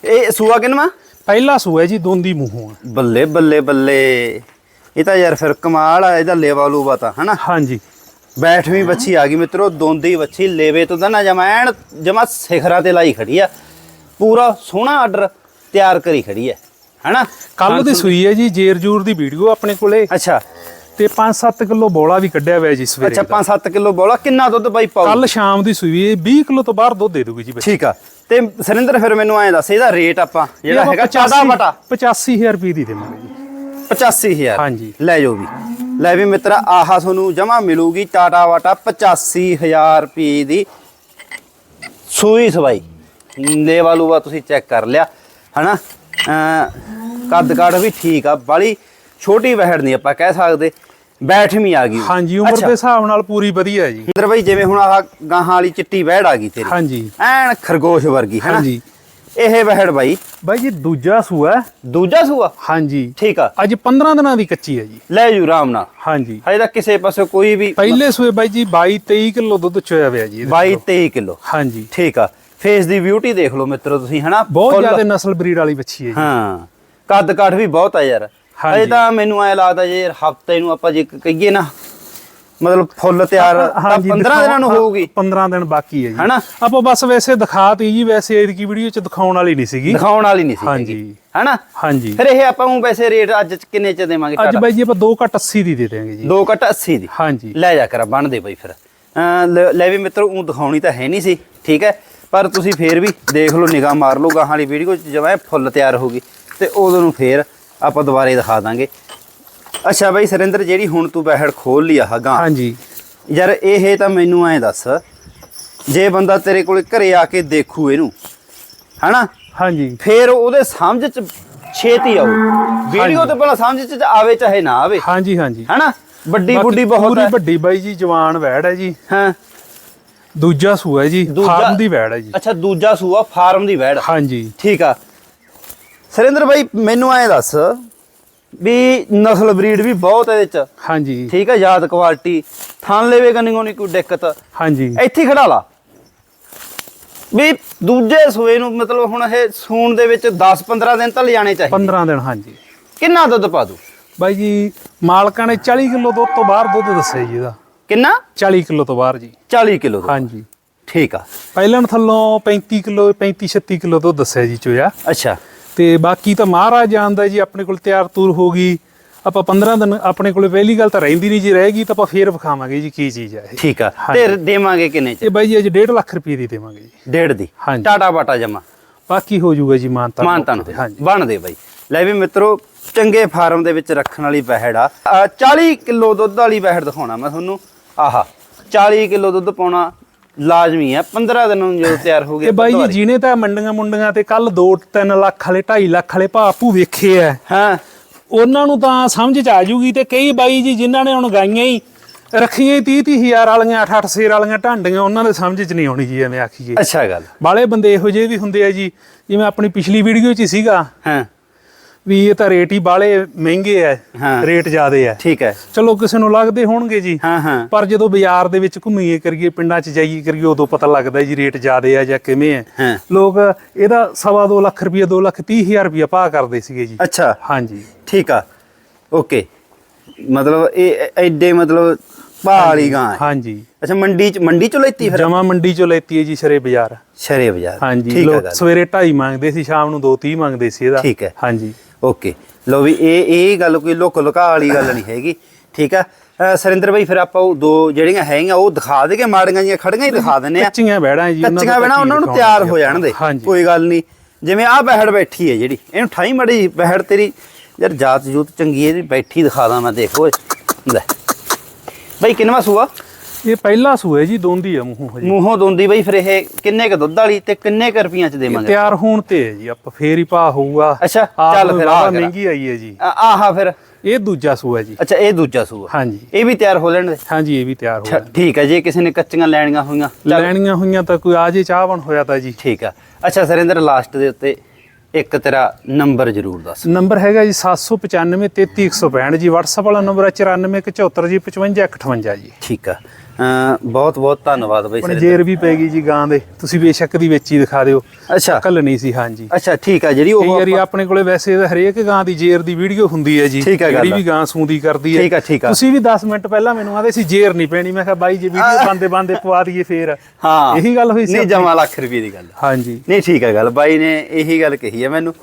ਇਹ ਸੂਆ ਕਿਨਵਾ? ਪਹਿਲਾ ਸੂਆ ਹੈ ਜੀ ਦੋਂਦੀ ਮੂੰਹੋਂ ਬੱਲੇ ਬੱਲੇ ਬੱਲੇ। ਇਹ ਤਾਂ ਯਾਰ ਫਿਰ ਕਮਾਲ ਆ ਇਹਦਾ ਲੇਵਾ ਲੂਵਾ ਤਾਂ ਹਨਾ? ਹਾਂਜੀ। ਬੈਠਵੀਂ ਬੱਚੀ ਆ ਗਈ ਮਿੱਤਰੋ ਦੋਂਦੀ ਬੱਚੀ ਲੇਵੇ ਤੋਂ ਤਾਂ ਨਾ ਜਮੈਣ ਜਮਾ ਸਿਖਰਾਂ ਤੇ ਲਾਈ ਖੜੀ ਆ। ਪੂਰਾ ਸੋਹਣਾ ਆਰਡਰ ਤਿਆਰ ਕਰੀ ਖੜੀ ਹੈ ਹਨਾ? ਕੱਲ ਦੀ ਸੂਈ ਹੈ ਜੀ ਜੇਰ ਜੂਰ ਦੀ ਵੀਡੀਓ ਆਪਣੇ ਕੋਲੇ। ਅੱਛਾ। ਤੇ 5-7 ਕਿਲੋ ਬੋਲਾ ਵੀ ਕੱਢਿਆ ਹੋਇਆ ਜੀ ਸਵੇਰੇ ਅੱਛਾ 5-7 ਕਿਲੋ ਬੋਲਾ ਕਿੰਨਾ ਦੁੱਧ ਬਾਈ ਪਾਉ ਕੱਲ ਸ਼ਾਮ ਦੀ ਸੂਈ ਹੈ 20 ਕਿਲੋ ਤੋਂ ਬਾਹਰ ਦੁੱਧ ਦੇ ਦੂਗੀ ਜੀ ਬੱਚੀ। ਠੀਕ ਆ। ਤੇ ਸਰਿੰਦਰ ਫਿਰ ਮੈਨੂੰ ਐਂ ਦੱਸ ਇਹਦਾ ਰੇਟ ਆਪਾਂ ਜਿਹੜਾ ਹੈਗਾ ਆਪਾਂ 14 ਬਟਾ? 85000 ਰੁਪਏ ਦੀ ਦੇਵਾਂਗੇ ਜੀ। 85000 ਹਾਂਜੀ। ਲੈ ਜਾਓ ਵੀ। ਲੈ ਵੀ ਮਿੱਤਰਾ ਆਹ ਤੁਹਾਨੂੰ ਜਮਾ ਮਿਲੂਗੀ ਟਾਟਾ ਵਾਟਾ 85000 ਰੁਪਏ ਦੀ ਸੂਈ ਸਵਾਈ। ਲੇਵਾ ਲੂਵਾ ਤੁਸੀਂ ਚੈੱਕ ਕਰ ਲਿਆ ਹਨਾ? ਕੱਦ ਕਾਠ ਵੀ ਠੀਕ ਆ ਬਾਲੀ ਛੋਟੀ ਵਹਿੜ ਨਹੀਂ ਆਪਾਂ ਕਹਿ ਸਕਦੇ। ਬੈਠਵੀਂ ਆ ਗਈ। ਹਾਂਜੀ ਉਮਰ। ਦੇ ਹਿਸਾਬ ਨਾਲ ਪੂਰੀ ਵਧੀਆ ਜੀ। ਇੰਦਰ ਬਾਈ ਜਿਵੇਂ ਹੁਣ ਆਹ ਗਾਹਾਂ ਵਾਲੀ ਚਿੱਟੀ ਵਹਿੜ ਆ ਗਈ ਤੇਰੀ। ਹਾਂਜੀ। ਐਨ ਖਰਗੋਸ਼ ਵਰਗੀ ਹੈ ਹਾਂਜੀ। ਇਹ ਵਹਿੜ ਬਾਈ। ਬਾਈ ਜੀ ਦੂਜਾ ਸੂਆ ਹੈ। ਦੂਜਾ ਸੂਆ? ਹਾਂਜੀ। ਠੀਕ ਆ। ਅੱਜ 15 ਦਿਨਾਂ ਦੀ ਕੱਚੀ ਹੈ ਜੀ। ਲੈ ਜੂ ਆਰਾਮ ਨਾਲ। ਹਾਂਜੀ। ਹਜੇ ਤੱਕ ਕਿਸੇ ਪਾਸੇ ਕੋਈ ਵੀ ਪਹਿਲੇ ਸੂਏ ਬਾਈ ਜੀ 22 23 ਕਿਲੋ ਦੁੱਧ ਚੋਇਆ ਹੋਇਆ ਜੀ ਇਹਦੇ 22 ਕੋਲੋਂ। 23 ਕਿਲੋ। ਹਾਂਜੀ। ਠੀਕ ਆ। ਫੇਸ ਦੀ ਬਿਊਟੀ ਦੇਖ ਲਓ ਮਿੱਤਰੋ ਤੁਸੀਂ ਹਨਾ? ਬਹੁਤ ਫੁੱਲ- ਜ਼ਿਆਦਾ ਨਸਲ ਬਰੀਡ ਵਾਲੀ ਬੱਚੀ ਹੈ ਜੀ। ਹਾਂ। ਕੱਦ ਕਾਠ ਵੀ ਬਹੁਤ ਆ ਯਾਰ। ਹਾਂਜੀ। ਅਜੇ ਤਾਂ ਮੈਨੂੰ ਐ ਲੱਗਦਾ ਜੇ ਹਫ਼ਤੇ ਨੂੰ ਆਪਾਂ ਜੇ ਕਹੀਏ ਨਾ ਮਤਲਬ ਫੁੱਲ ਤਿਆਰ ਤਾਂ 15 ਦਿਨਾਂ ਨੂੰ ਹੋਊਗੀ। 15 ਦਿਨ ਬਾਕੀ ਹੈ ਜੀ। ਹਨਾ? ਆਪਾਂ ਬਸ ਵੈਸੇ ਦਿਖਾਤੀ ਜੀ ਵੈਸੇ ਇਹਦੀ ਵੀਡੀਓ ਚ ਦਿਖਾਉਣ ਵਾਲੀ ਨਹੀਂ ਸੀਗੀ। ਦਿਖਾਉਣ ਵਾਲੀ ਨਹੀਂ ਸੀ ਹਾਂਜੀ। ਹਨਾ? ਹਾਂਜੀ। ਫਿਰ ਇਹ ਆਪਾਂ ਨੂੰ ਵੈਸੇ ਰੇਟ ਅੱਜ ਕਿੰਨੇ ਚ ਦੇਵਾਂਗੇ ਅੱਜ? ਬਾਈ ਜੀ ਆਪਾਂ 2 ਘੱਟ 80 ਦੀ ਦੇ ਦੇਵਾਂਗੇ ਜੀ। 2 ਕੱਟ 80 ਦੀ। ਹਾਂਜੀ। ਲੈ ਜਾ ਕਰ ਬਣਦੇ ਬਈ ਫਿਰ। ਲੈ ਵੀ ਮਿੱਤਰੋ ਉਹ ਦਿਖਾਉਣੀ ਤਾਂ ਹੈ ਨਹੀਂ ਸੀ ਠੀਕ ਹੈ? ਪਰ ਤੁਸੀਂ ਫੇਰ ਵੀ ਦੇਖ ਲਓ ਨਿਗਾਹ ਮਾਰ ਲਓ ਗਾਹਾਂ ਵਾਲੀ ਵੀਡੀਓ ਚ ਜਮਾਂ ਫੁੱਲ ਤਿਆਰ ਹੋਗੀ ਤੇ ਉਦੋਂ ਨੂੰ ਫੇਰ ਆਪਾਂ ਦੁਬਾਰੇ ਦਿਖਾ ਦਾਂਗੇ। ਅੱਛਾ ਬਈ ਸਰਿੰਦਰ ਜਿਹੜੀ ਹੁਣ ਤੂੰ ਬਹਿੜ ਖੋਲ ਲਈ ਆਹ ਗਾਂ। ਹਾਂਜੀ। ਯਾਰ ਇਹ ਤਾਂ ਮੈਨੂੰ ਐਂ ਦੱਸ ਜੇ ਬੰਦਾ ਤੇਰੇ ਕੋਲੇ ਘਰੇ ਆ ਕੇ ਦੇਖੂ ਇਹਨੂੰ ਹਨਾ? ਹਾਂਜੀ। ਫੇਰ ਉਹਦੇ ਸਮਝ ਚ ਛੇਤੀ ਆਊ। ਵੀਡੀਓ ਤੇ ਪਹਿਲਾਂ ਸਮਝ ਚ ਆਵੇ ਚਾਹੇ ਨਾ ਆਵੇ। ਹਾਂਜੀ ਹਾਂਜੀ। ਹਨਾ? ਵੱਡੀ ਬੁੱਢੀ ਬਹੁਤ ਪੂਰੀ ਵੱਡੀ ਬਾਈ ਜੀ ਜਵਾਨ ਵੈੜ ਹੈ ਜੀ। ਹਾਂ। ਦੂਜਾ ਸੂਆ ਹੈ ਜੀ ਫਾਰਮ ਦੀ ਵੈੜ ਹੈ ਜੀ। ਅੱਛਾ ਦੂਜਾ ਸੂਆ ਫਾਰਮ ਦੀ ਵੈੜ। ਹਾਂਜੀ। ਠੀਕ ਆ। ਸਰਿੰਦਰ ਭਾਈ ਮੈਨੂੰ ਐਂ ਦੱਸ ਵੀ ਨਸਲ ਬਰੀਡ ਵੀ ਬਹੁਤ ਇਹਦੇ ਚ। ਹਾਂਜੀ। ਠੀਕ ਆ ਯਾਦ ਕੁਆਲਿਟੀ ਥਣ ਲੈਵੇ ਕੰਨਿਓ ਨਹੀਂ ਕੋਈ ਦਿੱਕਤ। ਹਾਂਜੀ। ਇੱਥੇ ਹੀ ਖੜਾ ਲਾ। ਵੀ ਦੂਜੇ ਸੂਏ ਨੂੰ ਮਤਲਬ ਹੁਣ ਇਹ ਸੂਣ ਦੇ ਵਿੱਚ 10-15 ਦਿਨ ਤਾਂ ਲਿਜਾਣੇ ਚਾਹੀਦੇ। 15 ਦਿਨ ਹਾਂਜੀ। ਕਿੰਨਾ ਦੁੱਧ ਪਾ ਦੂ ਬਾਈ ਜੀ ਮਾਲਕਾਂ ਨੇ 40 ਕਿਲੋ ਦੁੱਧ ਤੋਂ ਬਾਹਰ ਦੁੱਧ ਦੱਸਿਆ ਜੀ ਇਹਦਾ। ਕਿੰਨਾ? 40 ਕਿਲੋ ਤੋਂ ਬਾਹਰ ਜੀ। 40 ਕਿਲੋ ਹਾਂਜੀ। ਠੀਕ ਆ। ਪਹਿਲਾਂ ਥੱਲੋਂ 35 ਕਿਲੋ 35 36 ਕਿਲੋ ਦੁੱਧ ਦੱਸਿਆ ਜੀ ਚੋਇਆ ਅੱਛਾ। ਤੇ ਬਾਕੀ ਤਾਂ ਮਹਾਰਾਜ ਜਾਣਦਾ ਜੀ ਆਪਣੇ ਕੋਲ ਤਿਆਰ ਤੂਰ ਹੋ ਗਈ। ਆਪਾਂ 15 ਦਿਨ ਆਪਣੇ ਕੋਲੇ ਪਹਿਲੀ ਗੱਲ ਤਾਂ ਰਹਿੰਦੀ ਨਹੀਂ ਜੀ ਰਹੇਗੀ ਤਾਂ ਆਪਾਂ ਫੇਰ ਵਿਖਾਵਾਂਗੇ ਜੀ ਕੀ ਚੀਜ਼ ਹੈ ਇਹ। ਠੀਕ ਆ। ਤੇ ਦੇਵਾਂਗੇ ਕਿੰਨੇ ਚ? ਇਹ ਬਾਈ ਜੀ ਅੱਜ 1.5 ਲੱਖ ਰੁਪਏ ਦੀ ਦੇਵਾਂਗੇ ਜੀ। ਡੇਢ ਦੀ। ਟਾਟਾ ਬਾਟਾ ਜਮਾ? ਬਾਕੀ ਹੋ ਜਾਊਗਾ ਜੀ ਮਾਨਤਾ। ਮਾਨਤਨ ਹਾਂਜੀ। ਬਣਦੇ ਬਾਈ। ਲੈ ਵੀ ਮਿੱਤਰੋ ਚੰਗੇ ਫਾਰਮ ਦੇ ਵਿੱਚ ਰੱਖਣ ਵਾਲੀ ਬਹਿੜ ਆ। ਆਹ 40 ਕਿਲੋ ਦੁੱਧ ਵਾਲੀ ਬਹਿੜ ਦਿਖਾਉਣਾ ਮੈਂ ਤੁਹਾਨੂੰ। ਆਹਾ 40 ਕਿਲੋ ਦੁੱਧ ਪਾਉਣਾ। ਲਾਜ਼ਮੀ ਆ 15 ਦਿਨ ਨੂੰ ਜਦੋਂ ਤਿਆਰ ਹੋ ਗਿਆ ਇਹ ਬਾਈ ਜੀ ਜਿਹਨੇ ਤਾਂ ਮੰਡੀਆਂ ਮੁੰਡੀਆਂ ਤੇ ਕੱਲ 2-3 ਲੱਖ ਵਾਲੇ 2.5 ਲੱਖ ਵਾਲੇ ਭਾਪੂ ਵੇਖੇ ਐ ਹਾਂ। ਉਹਨਾਂ ਨੂੰ ਤਾਂ ਸਮਝ ਚ ਆ ਜੂਗੀ ਤੇ ਕਈ ਬਾਈ ਜੀ ਜਿਨ੍ਹਾਂ ਨੇ ਹੁਣ ਗਾਈਆਂ ਹੀ ਰੱਖੀਆਂ ਹੀ 30 30 ਹਜ਼ਾਰ ਵਾਲੀਆਂ 8 8 ਸੇਰ ਵਾਲੀਆਂ ਢਾਂਡੀਆਂ ਉਹਨਾਂ ਦੇ ਸਮਝ ਚ ਨਹੀਂ ਆਉਣੀ ਜੀ ਐਵੇਂ ਆਖੀਏ। ਅੱਛਾ ਗੱਲ। ਬਾਲੇ ਬੰਦੇ ਇਹੋ ਜਿਹੇ ਵੀ ਹੁੰਦੇ ਆ ਜੀ ਜਿਵੇਂ ਆਪਣੀ ਪਿਛਲੀ ਵੀਡੀਓ 'ਚ ਹੀ ਸੀਗਾ। ਹਾਂ। ਵੀ ਇਹ ਤਾਂ ਰੇਟ ਹੀ ਬਾਲੇ ਮਹਿੰਗੇ ਐ ਹਾਂ। ਰੇਟ ਜ਼ਿਆਦੇ ਐ। ਠੀਕ ਹੈ ਚਲੋ ਕਿਸੇ ਨੂੰ ਲੱਗਦੇ ਹੋਣਗੇ ਜੀ। ਹਾਂ ਹਾਂ। ਪਰ ਜਦੋਂ ਬਾਜ਼ਾਰ ਦੇ ਵਿੱਚ ਘੁੰਮੀਏ ਕਰੀਏ ਪਿੰਡਾਂ 'ਚ ਜਾਈਏ ਕਰੀਏ ਉਦੋਂ ਪਤਾ ਲੱਗਦਾ ਜੀ ਰੇਟ ਜ਼ਿਆਦੇ ਆ ਜਾਂ ਕਿਵੇਂ ਐ। ਹਾਂ। ਲੋਕ ਇਹਦਾ ਸਵਾ ਦੋ ਲੱਖ ਰੁਪਏ 2 ਲੱਖ 30 ਹਜ਼ਾਰ ਰੁਪਏ ਭਾਅ ਕਰਦੇ ਸੀਗੇ ਜੀ। ਅੱਛਾ। ਹਾਂਜੀ। ਠੀਕ ਆ। ਓਕੇ। ਮਤਲਬ ਇਹ ਐਡੇ ਮਤਲਬ ਭਾਅ ਵਾਲੀ ਗਾਂ ਹੈ ਹਾਂਜੀ। ਅੱਛਾ ਮੰਡੀ ਚ ਮੰਡੀ ਚੋਂ ਲੈਤੀ ਫਿਰ? ਜਮਾ ਮੰਡੀ 'ਚੋਂ ਲੈਤੀ ਹੈ ਜੀ ਸ਼ਰੇ ਬਾਜ਼ਾਰ। ਸ਼ਰੇ ਬਾਜ਼ਾਰ। ਹਾਂਜੀ। ਠੀਕ ਆ ਲੋਕ ਗੱਲ। ਸਵੇਰੇ 2.5 ਮੰਗਦੇ ਸੀ ਸ਼ਾਮ ਨੂੰ 2.30 ਮੰਗਦੇ ਸੀ ਇਹਦਾ। ਠੀਕ ਹੈ। ਹਾਂਜੀ। ਓਕੇ। ਲੋ ਵੀ ਇਹ ਇਹ ਗੱਲ ਕੋਈ ਲੁੱਕ ਲੁਕਾ ਵਾਲੀ ਗੱਲ ਨਹੀਂ ਹੈਗੀ। ਠੀਕ ਆ? ਸਰਿੰਦਰ ਭਾਈ ਫਿਰ ਆਪਾਂ ਉਹ ਦੋ ਜਿਹੜੀਆਂ ਹੈਗੀਆਂ ਉਹ ਦਿਖਾ ਦੇਗੇ ਮਾੜੀਆਂ ਜੀਆਂ ਖੜੀਆਂ ਹੀ ਦਿਖਾ ਦਿੰਨੇ ਆ। ਕੱਚੀਆਂ ਬੈੜਾਂ ਜੀ ਕੱਚੀਆਂ ਦਾ ਤਾਂ ਉਹਨਾਂ ਨੂੰ ਕੀ ਤਿਆਰ ਹੋ ਜਾਣ ਦੇ ਕੋਈ ਗੱਲ ਨਹੀਂ। ਜਿਵੇਂ ਆਹ ਬਹਿੜ ਬੈਠੀ ਹੈ ਜਿਹੜੀ ਇਹਨੂੰ ਠਾਈ ਮੜੀ ਬਹਿੜ ਤੇਰੀ। ਯਾਰ ਜਾਤ ਜੂਤ ਚੰਗੀ ਹੈ ਇਹਦੀ ਬੈਠੀ ਦਿਖਾ ਦਾਂ ਮੈਂ ਦੇਖ ਓਏ। ਲੈ। ਬਈ ਕਿੰਨਵਾ ਸੂਆ? ਇਹ ਪਹਿਲਾ ਸੂਆ ਹੈ ਜੀ ਦੋਂਦੀ ਆ ਮੂੰਹੋਂ ਹਜੇ। ਮੂੰਹੋਂ ਦੋਂਦੀ ਬਈ ਫਿਰ ਇਹ ਕਿੰਨੇ ਕ ਦੁੱਧ ਵਾਲੀ ਤੇ ਕਿੰਨੇ ਕ ਰੁਪਈਆਂ ਚ ਇਹ ਦੇਵਾਂਗੇ? ਤਿਆਰ ਹੋਣ ਤੇ ਹੈ ਜੀ ਆਪਾਂ ਫੇਰ ਹੀ ਭਾਅ ਹੋਊਗਾ। ਅੱਛਾ, ਚੱਲ ਫਿਰ ਵਾਹਵਾ ਆ ਕਰਾਂ। ਮਹਿੰਗੀ ਆਈ ਹੈ ਜੀ। ਆ- ਆਹਾ ਫਿਰ। ਇਹ ਦੂਜਾ ਸੂਆ ਜੀ। ਅੱਛਾ ਇਹ ਦੂਜਾ ਸੂਆ। ਹਾਂਜੀ। ਇਹ ਵੀ ਤਿਆਰ ਹੋ ਲੈਣ ਦੇ ਹਾਂਜੀ ਇਹ ਵੀ ਤਿਆਰ ਹੋ ਅੱਛਾ, ਠੀਕ ਹੈ ਜੇ ਕਿਸੇ ਨੇ ਕੱਚੀਆਂ ਲੈਣੀਆਂ ਹੋਈਆਂ ਚੱਲ। ਲੈਣੀਆਂ ਹੋਈਆਂ ਤਾਂ ਕੋਈ ਆ ਜੇ ਚਾਹਵਣ ਹੋਇਆ ਤਾਂ ਜੀ। ਠੀਕ ਆ। ਅੱਛਾ ਸਰਿੰਦਰ ਲਾਸਟ ਦੇ ਉੱਤੇ ਇੱਕ ਤੇਰਾ ਨੰਬਰ ਜ਼ਰੂਰ ਦੱਸ। ਨੰਬਰ ਹੈਗਾ ਜੀ 795 33165 ਜੀ WhatsApp ਵਾਲਾ ਨੰਬਰ ਹੈ 9474 ਜੀ 5558 ਜੀ। ਠੀਕ ਆ। ਬਹੁਤ ਬਹੁਤ ਧੰਨਵਾਦ ਬਈ ਆਪਣੀ ਸਰਿੰਦਰ ਜੇਰ ਵੀ ਪੈ ਗਈ ਜੀ ਗਾਂ ਦੇ। ਤੁਸੀਂ ਬੇਸ਼ੱਕ ਦੀ ਵਿੱਚ ਹੀ ਦਿਖਾ ਦਿਓ। ਅੱਛਾ। ਕੱਲ ਨਹੀਂ ਸੀ ਹਾਂਜੀ। ਅੱਛਾ ਠੀਕ ਆ ਜਿਹੜੀ ਉਹ ਆਪਾਂ- ਆਪਣੇ ਕੋਲੇ ਵੈਸੇ ਹਰੇਕ ਗਾਂ ਦੀ ਜੇਰ ਦੀ ਵੀਡੀਓ ਹੁੰਦੀ ਹੈ ਜੀ। ਜਿਹੜੀ ਆ। ਵੀ ਗਾਂ ਸੂੰਦੀ ਕਰਦੀ ਹੈ। ਠੀਕ ਆ, ਠੀਕ ਆ। ਤੁਸੀਂ ਵੀ 10 ਮਿੰਟ ਪਹਿਲਾਂ ਮੈਨੂੰ ਆਦੇ ਸੀ ਜੇਰ ਨਹੀਂ ਪੈਣੀ। ਮੈਂ ਕਿਹਾ ਬਾਈ ਜੇ ਵੀਡੀਓ ਬੰਦੇ ਬੰਦੇ ਪਵਾ ਦਈਏ ਫੇਰ। ਹਾਂ। ਇਹੀ ਗੱਲ ਹੋਈ ਸੀ ਨਹੀਂ। ਜਮਾ ਲੱਖ ਰੁਪਏ ਦੀ ਗੱਲ ਆ। ਹਾਂਜੀ। ਨਹੀਂ ਠੀਕ ਹੈ ਗੱਲ। ਬਾਈ ਨੇ ਇਹੀ ਗੱਲ ਕਹੀ ਹੈ ਮੈਨੂੰ।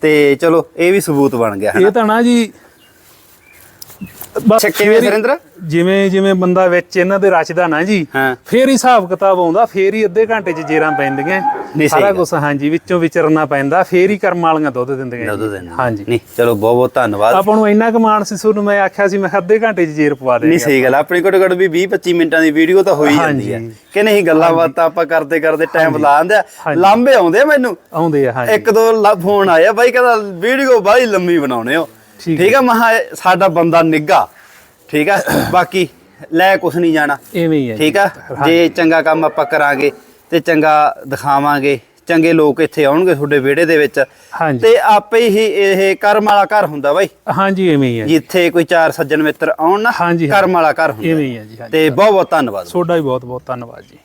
ਤੇ ਚਲੋ ਇਹ ਵੀ ਸਬੂਤ ਬਣ ਗਿਆ ਇਹ ਤਾਂ ਨਾ ਜੀ ਬਸ ਹੀ- ਸੁਰਿੰਦਰ? ਜਿਵੇਂ ਜਿਵੇਂ ਬੰਦਾ ਵਿੱਚ ਇਹਨਾਂ ਦੇ ਰਚਦਾ ਨਾ ਜੀ। ਫੇਰ ਹੀ ਹਿਸਾਬ ਕਿਤਾਬ ਆਉਂਦਾ ਫੇਰ ਹੀ ਅੱਧੇ ਘੰਟੇ 'ਚ ਜੇਰਾਂ ਪੈਂਦੀਆਂ ਸਾਰਾ। ਕੁਝ ਹਾਂਜੀ ਵਿੱਚੋਂ ਵਿਚਰਨਾ ਪੈਂਦਾ ਫੇਰ ਹੀ ਕਰਮ ਵਾਲੀਆਂ ਦੁੱਧ ਦਿੰਦੀਆਂ ਹਾਂਜੀ। ਨਹੀਂ ਚਲੋ ਬਹੁਤ ਬਹੁਤ ਧੰਨਵਾਦ। ਆਪਾਂ ਨੂੰ ਇੰਨਾ ਕਮਾਨ ਸੀ ਤੁਹਾਨੂੰ ਮੈਂ ਆਖਿਆ ਸੀ ਮੈਂ ਅੱਧੇ ਘੰਟੇ 'ਚ ਜੇਰ ਪਵਾ ਨਹੀਂ ਦੇਣੀ ਸਹੀ ਗੱਲ ਆਪਣੀ ਘੱਟੋ ਘੱਟ ਵੀ 20 25 ਮਿੰਟਾਂ ਦੀ ਵੀਡੀਓ ਤਾਂ ਹੋਈ ਜਾਂਦੀ ਹੈ। ਕਿ ਨਹੀਂ ਗੱਲਾਂ ਬਾਤਾਂ ਆਪਾਂ ਕਰਦੇ ਕਰਦੇ ਟਾਈਮ ਲਾ ਦਿੰਦੇ ਆ। ਹਾਂਜੀ। ਲਾਂਬੇ ਆਉਂਦੇ ਮੈਨੂੰ। ਆਉਂਦੇ ਆ ਹਾਂਜੀ। ਇੱਕ ਦੋ ਫੋਨ ਆਇਆ ਬਾਈ ਕਹਿੰਦਾ ਵੀਡੀਓ ਬਾਈ ਲੰਮੀ ਬਣਾਉਣੇ ਹੋ। ਠੀਕ ਆ ਮਹਾ ਸਾਡਾ ਬੰਦਾ ਨਿੱਗਾ ਠੀਕ ਆ ਬਾਕੀ ਲੈ ਕੁਛ ਨਹੀਂ ਜਾਣਾ। ਐਵੇਂ ਹੀ ਹੈ ਠੀਕ ਆ ਜੇ ਚੰਗਾ ਕੰਮ ਆਪਾਂ ਕਰਾਂਗੇ ਤੇ ਚੰਗਾ ਦਿਖਾਵਾਂਗੇ ਚੰਗੇ ਲੋਕ ਇੱਥੇ ਆਉਣਗੇ ਤੁਹਾਡੇ ਵਿਹੜੇ ਦੇ ਵਿੱਚ। ਤੇ ਆਪੇ ਹੀ ਇਹ ਕਰਮ ਵਾਲਾ ਘਰ ਹੁੰਦਾ ਬਾਈ। ਹਾਂਜੀ ਐਵੇਂ ਹੀ ਹੈ। ਜਿੱਥੇ ਕੋਈ ਚਾਰ ਸੱਜਣ ਮਿੱਤਰ ਆਉਣ ਨਾ ਕਰਮ ਵਾਲਾ ਘਰ ਹੁੰਦਾ। ਐਵੇਂ ਹੀ ਹੈ ਜੀ ਤੇ ਬਹੁਤ ਬਹੁਤ ਧੰਨਵਾਦ। ਤੁਹਾਡਾ ਵੀ ਬਹੁਤ ਬਹੁਤ ਧੰਨਵਾਦ ਜੀ।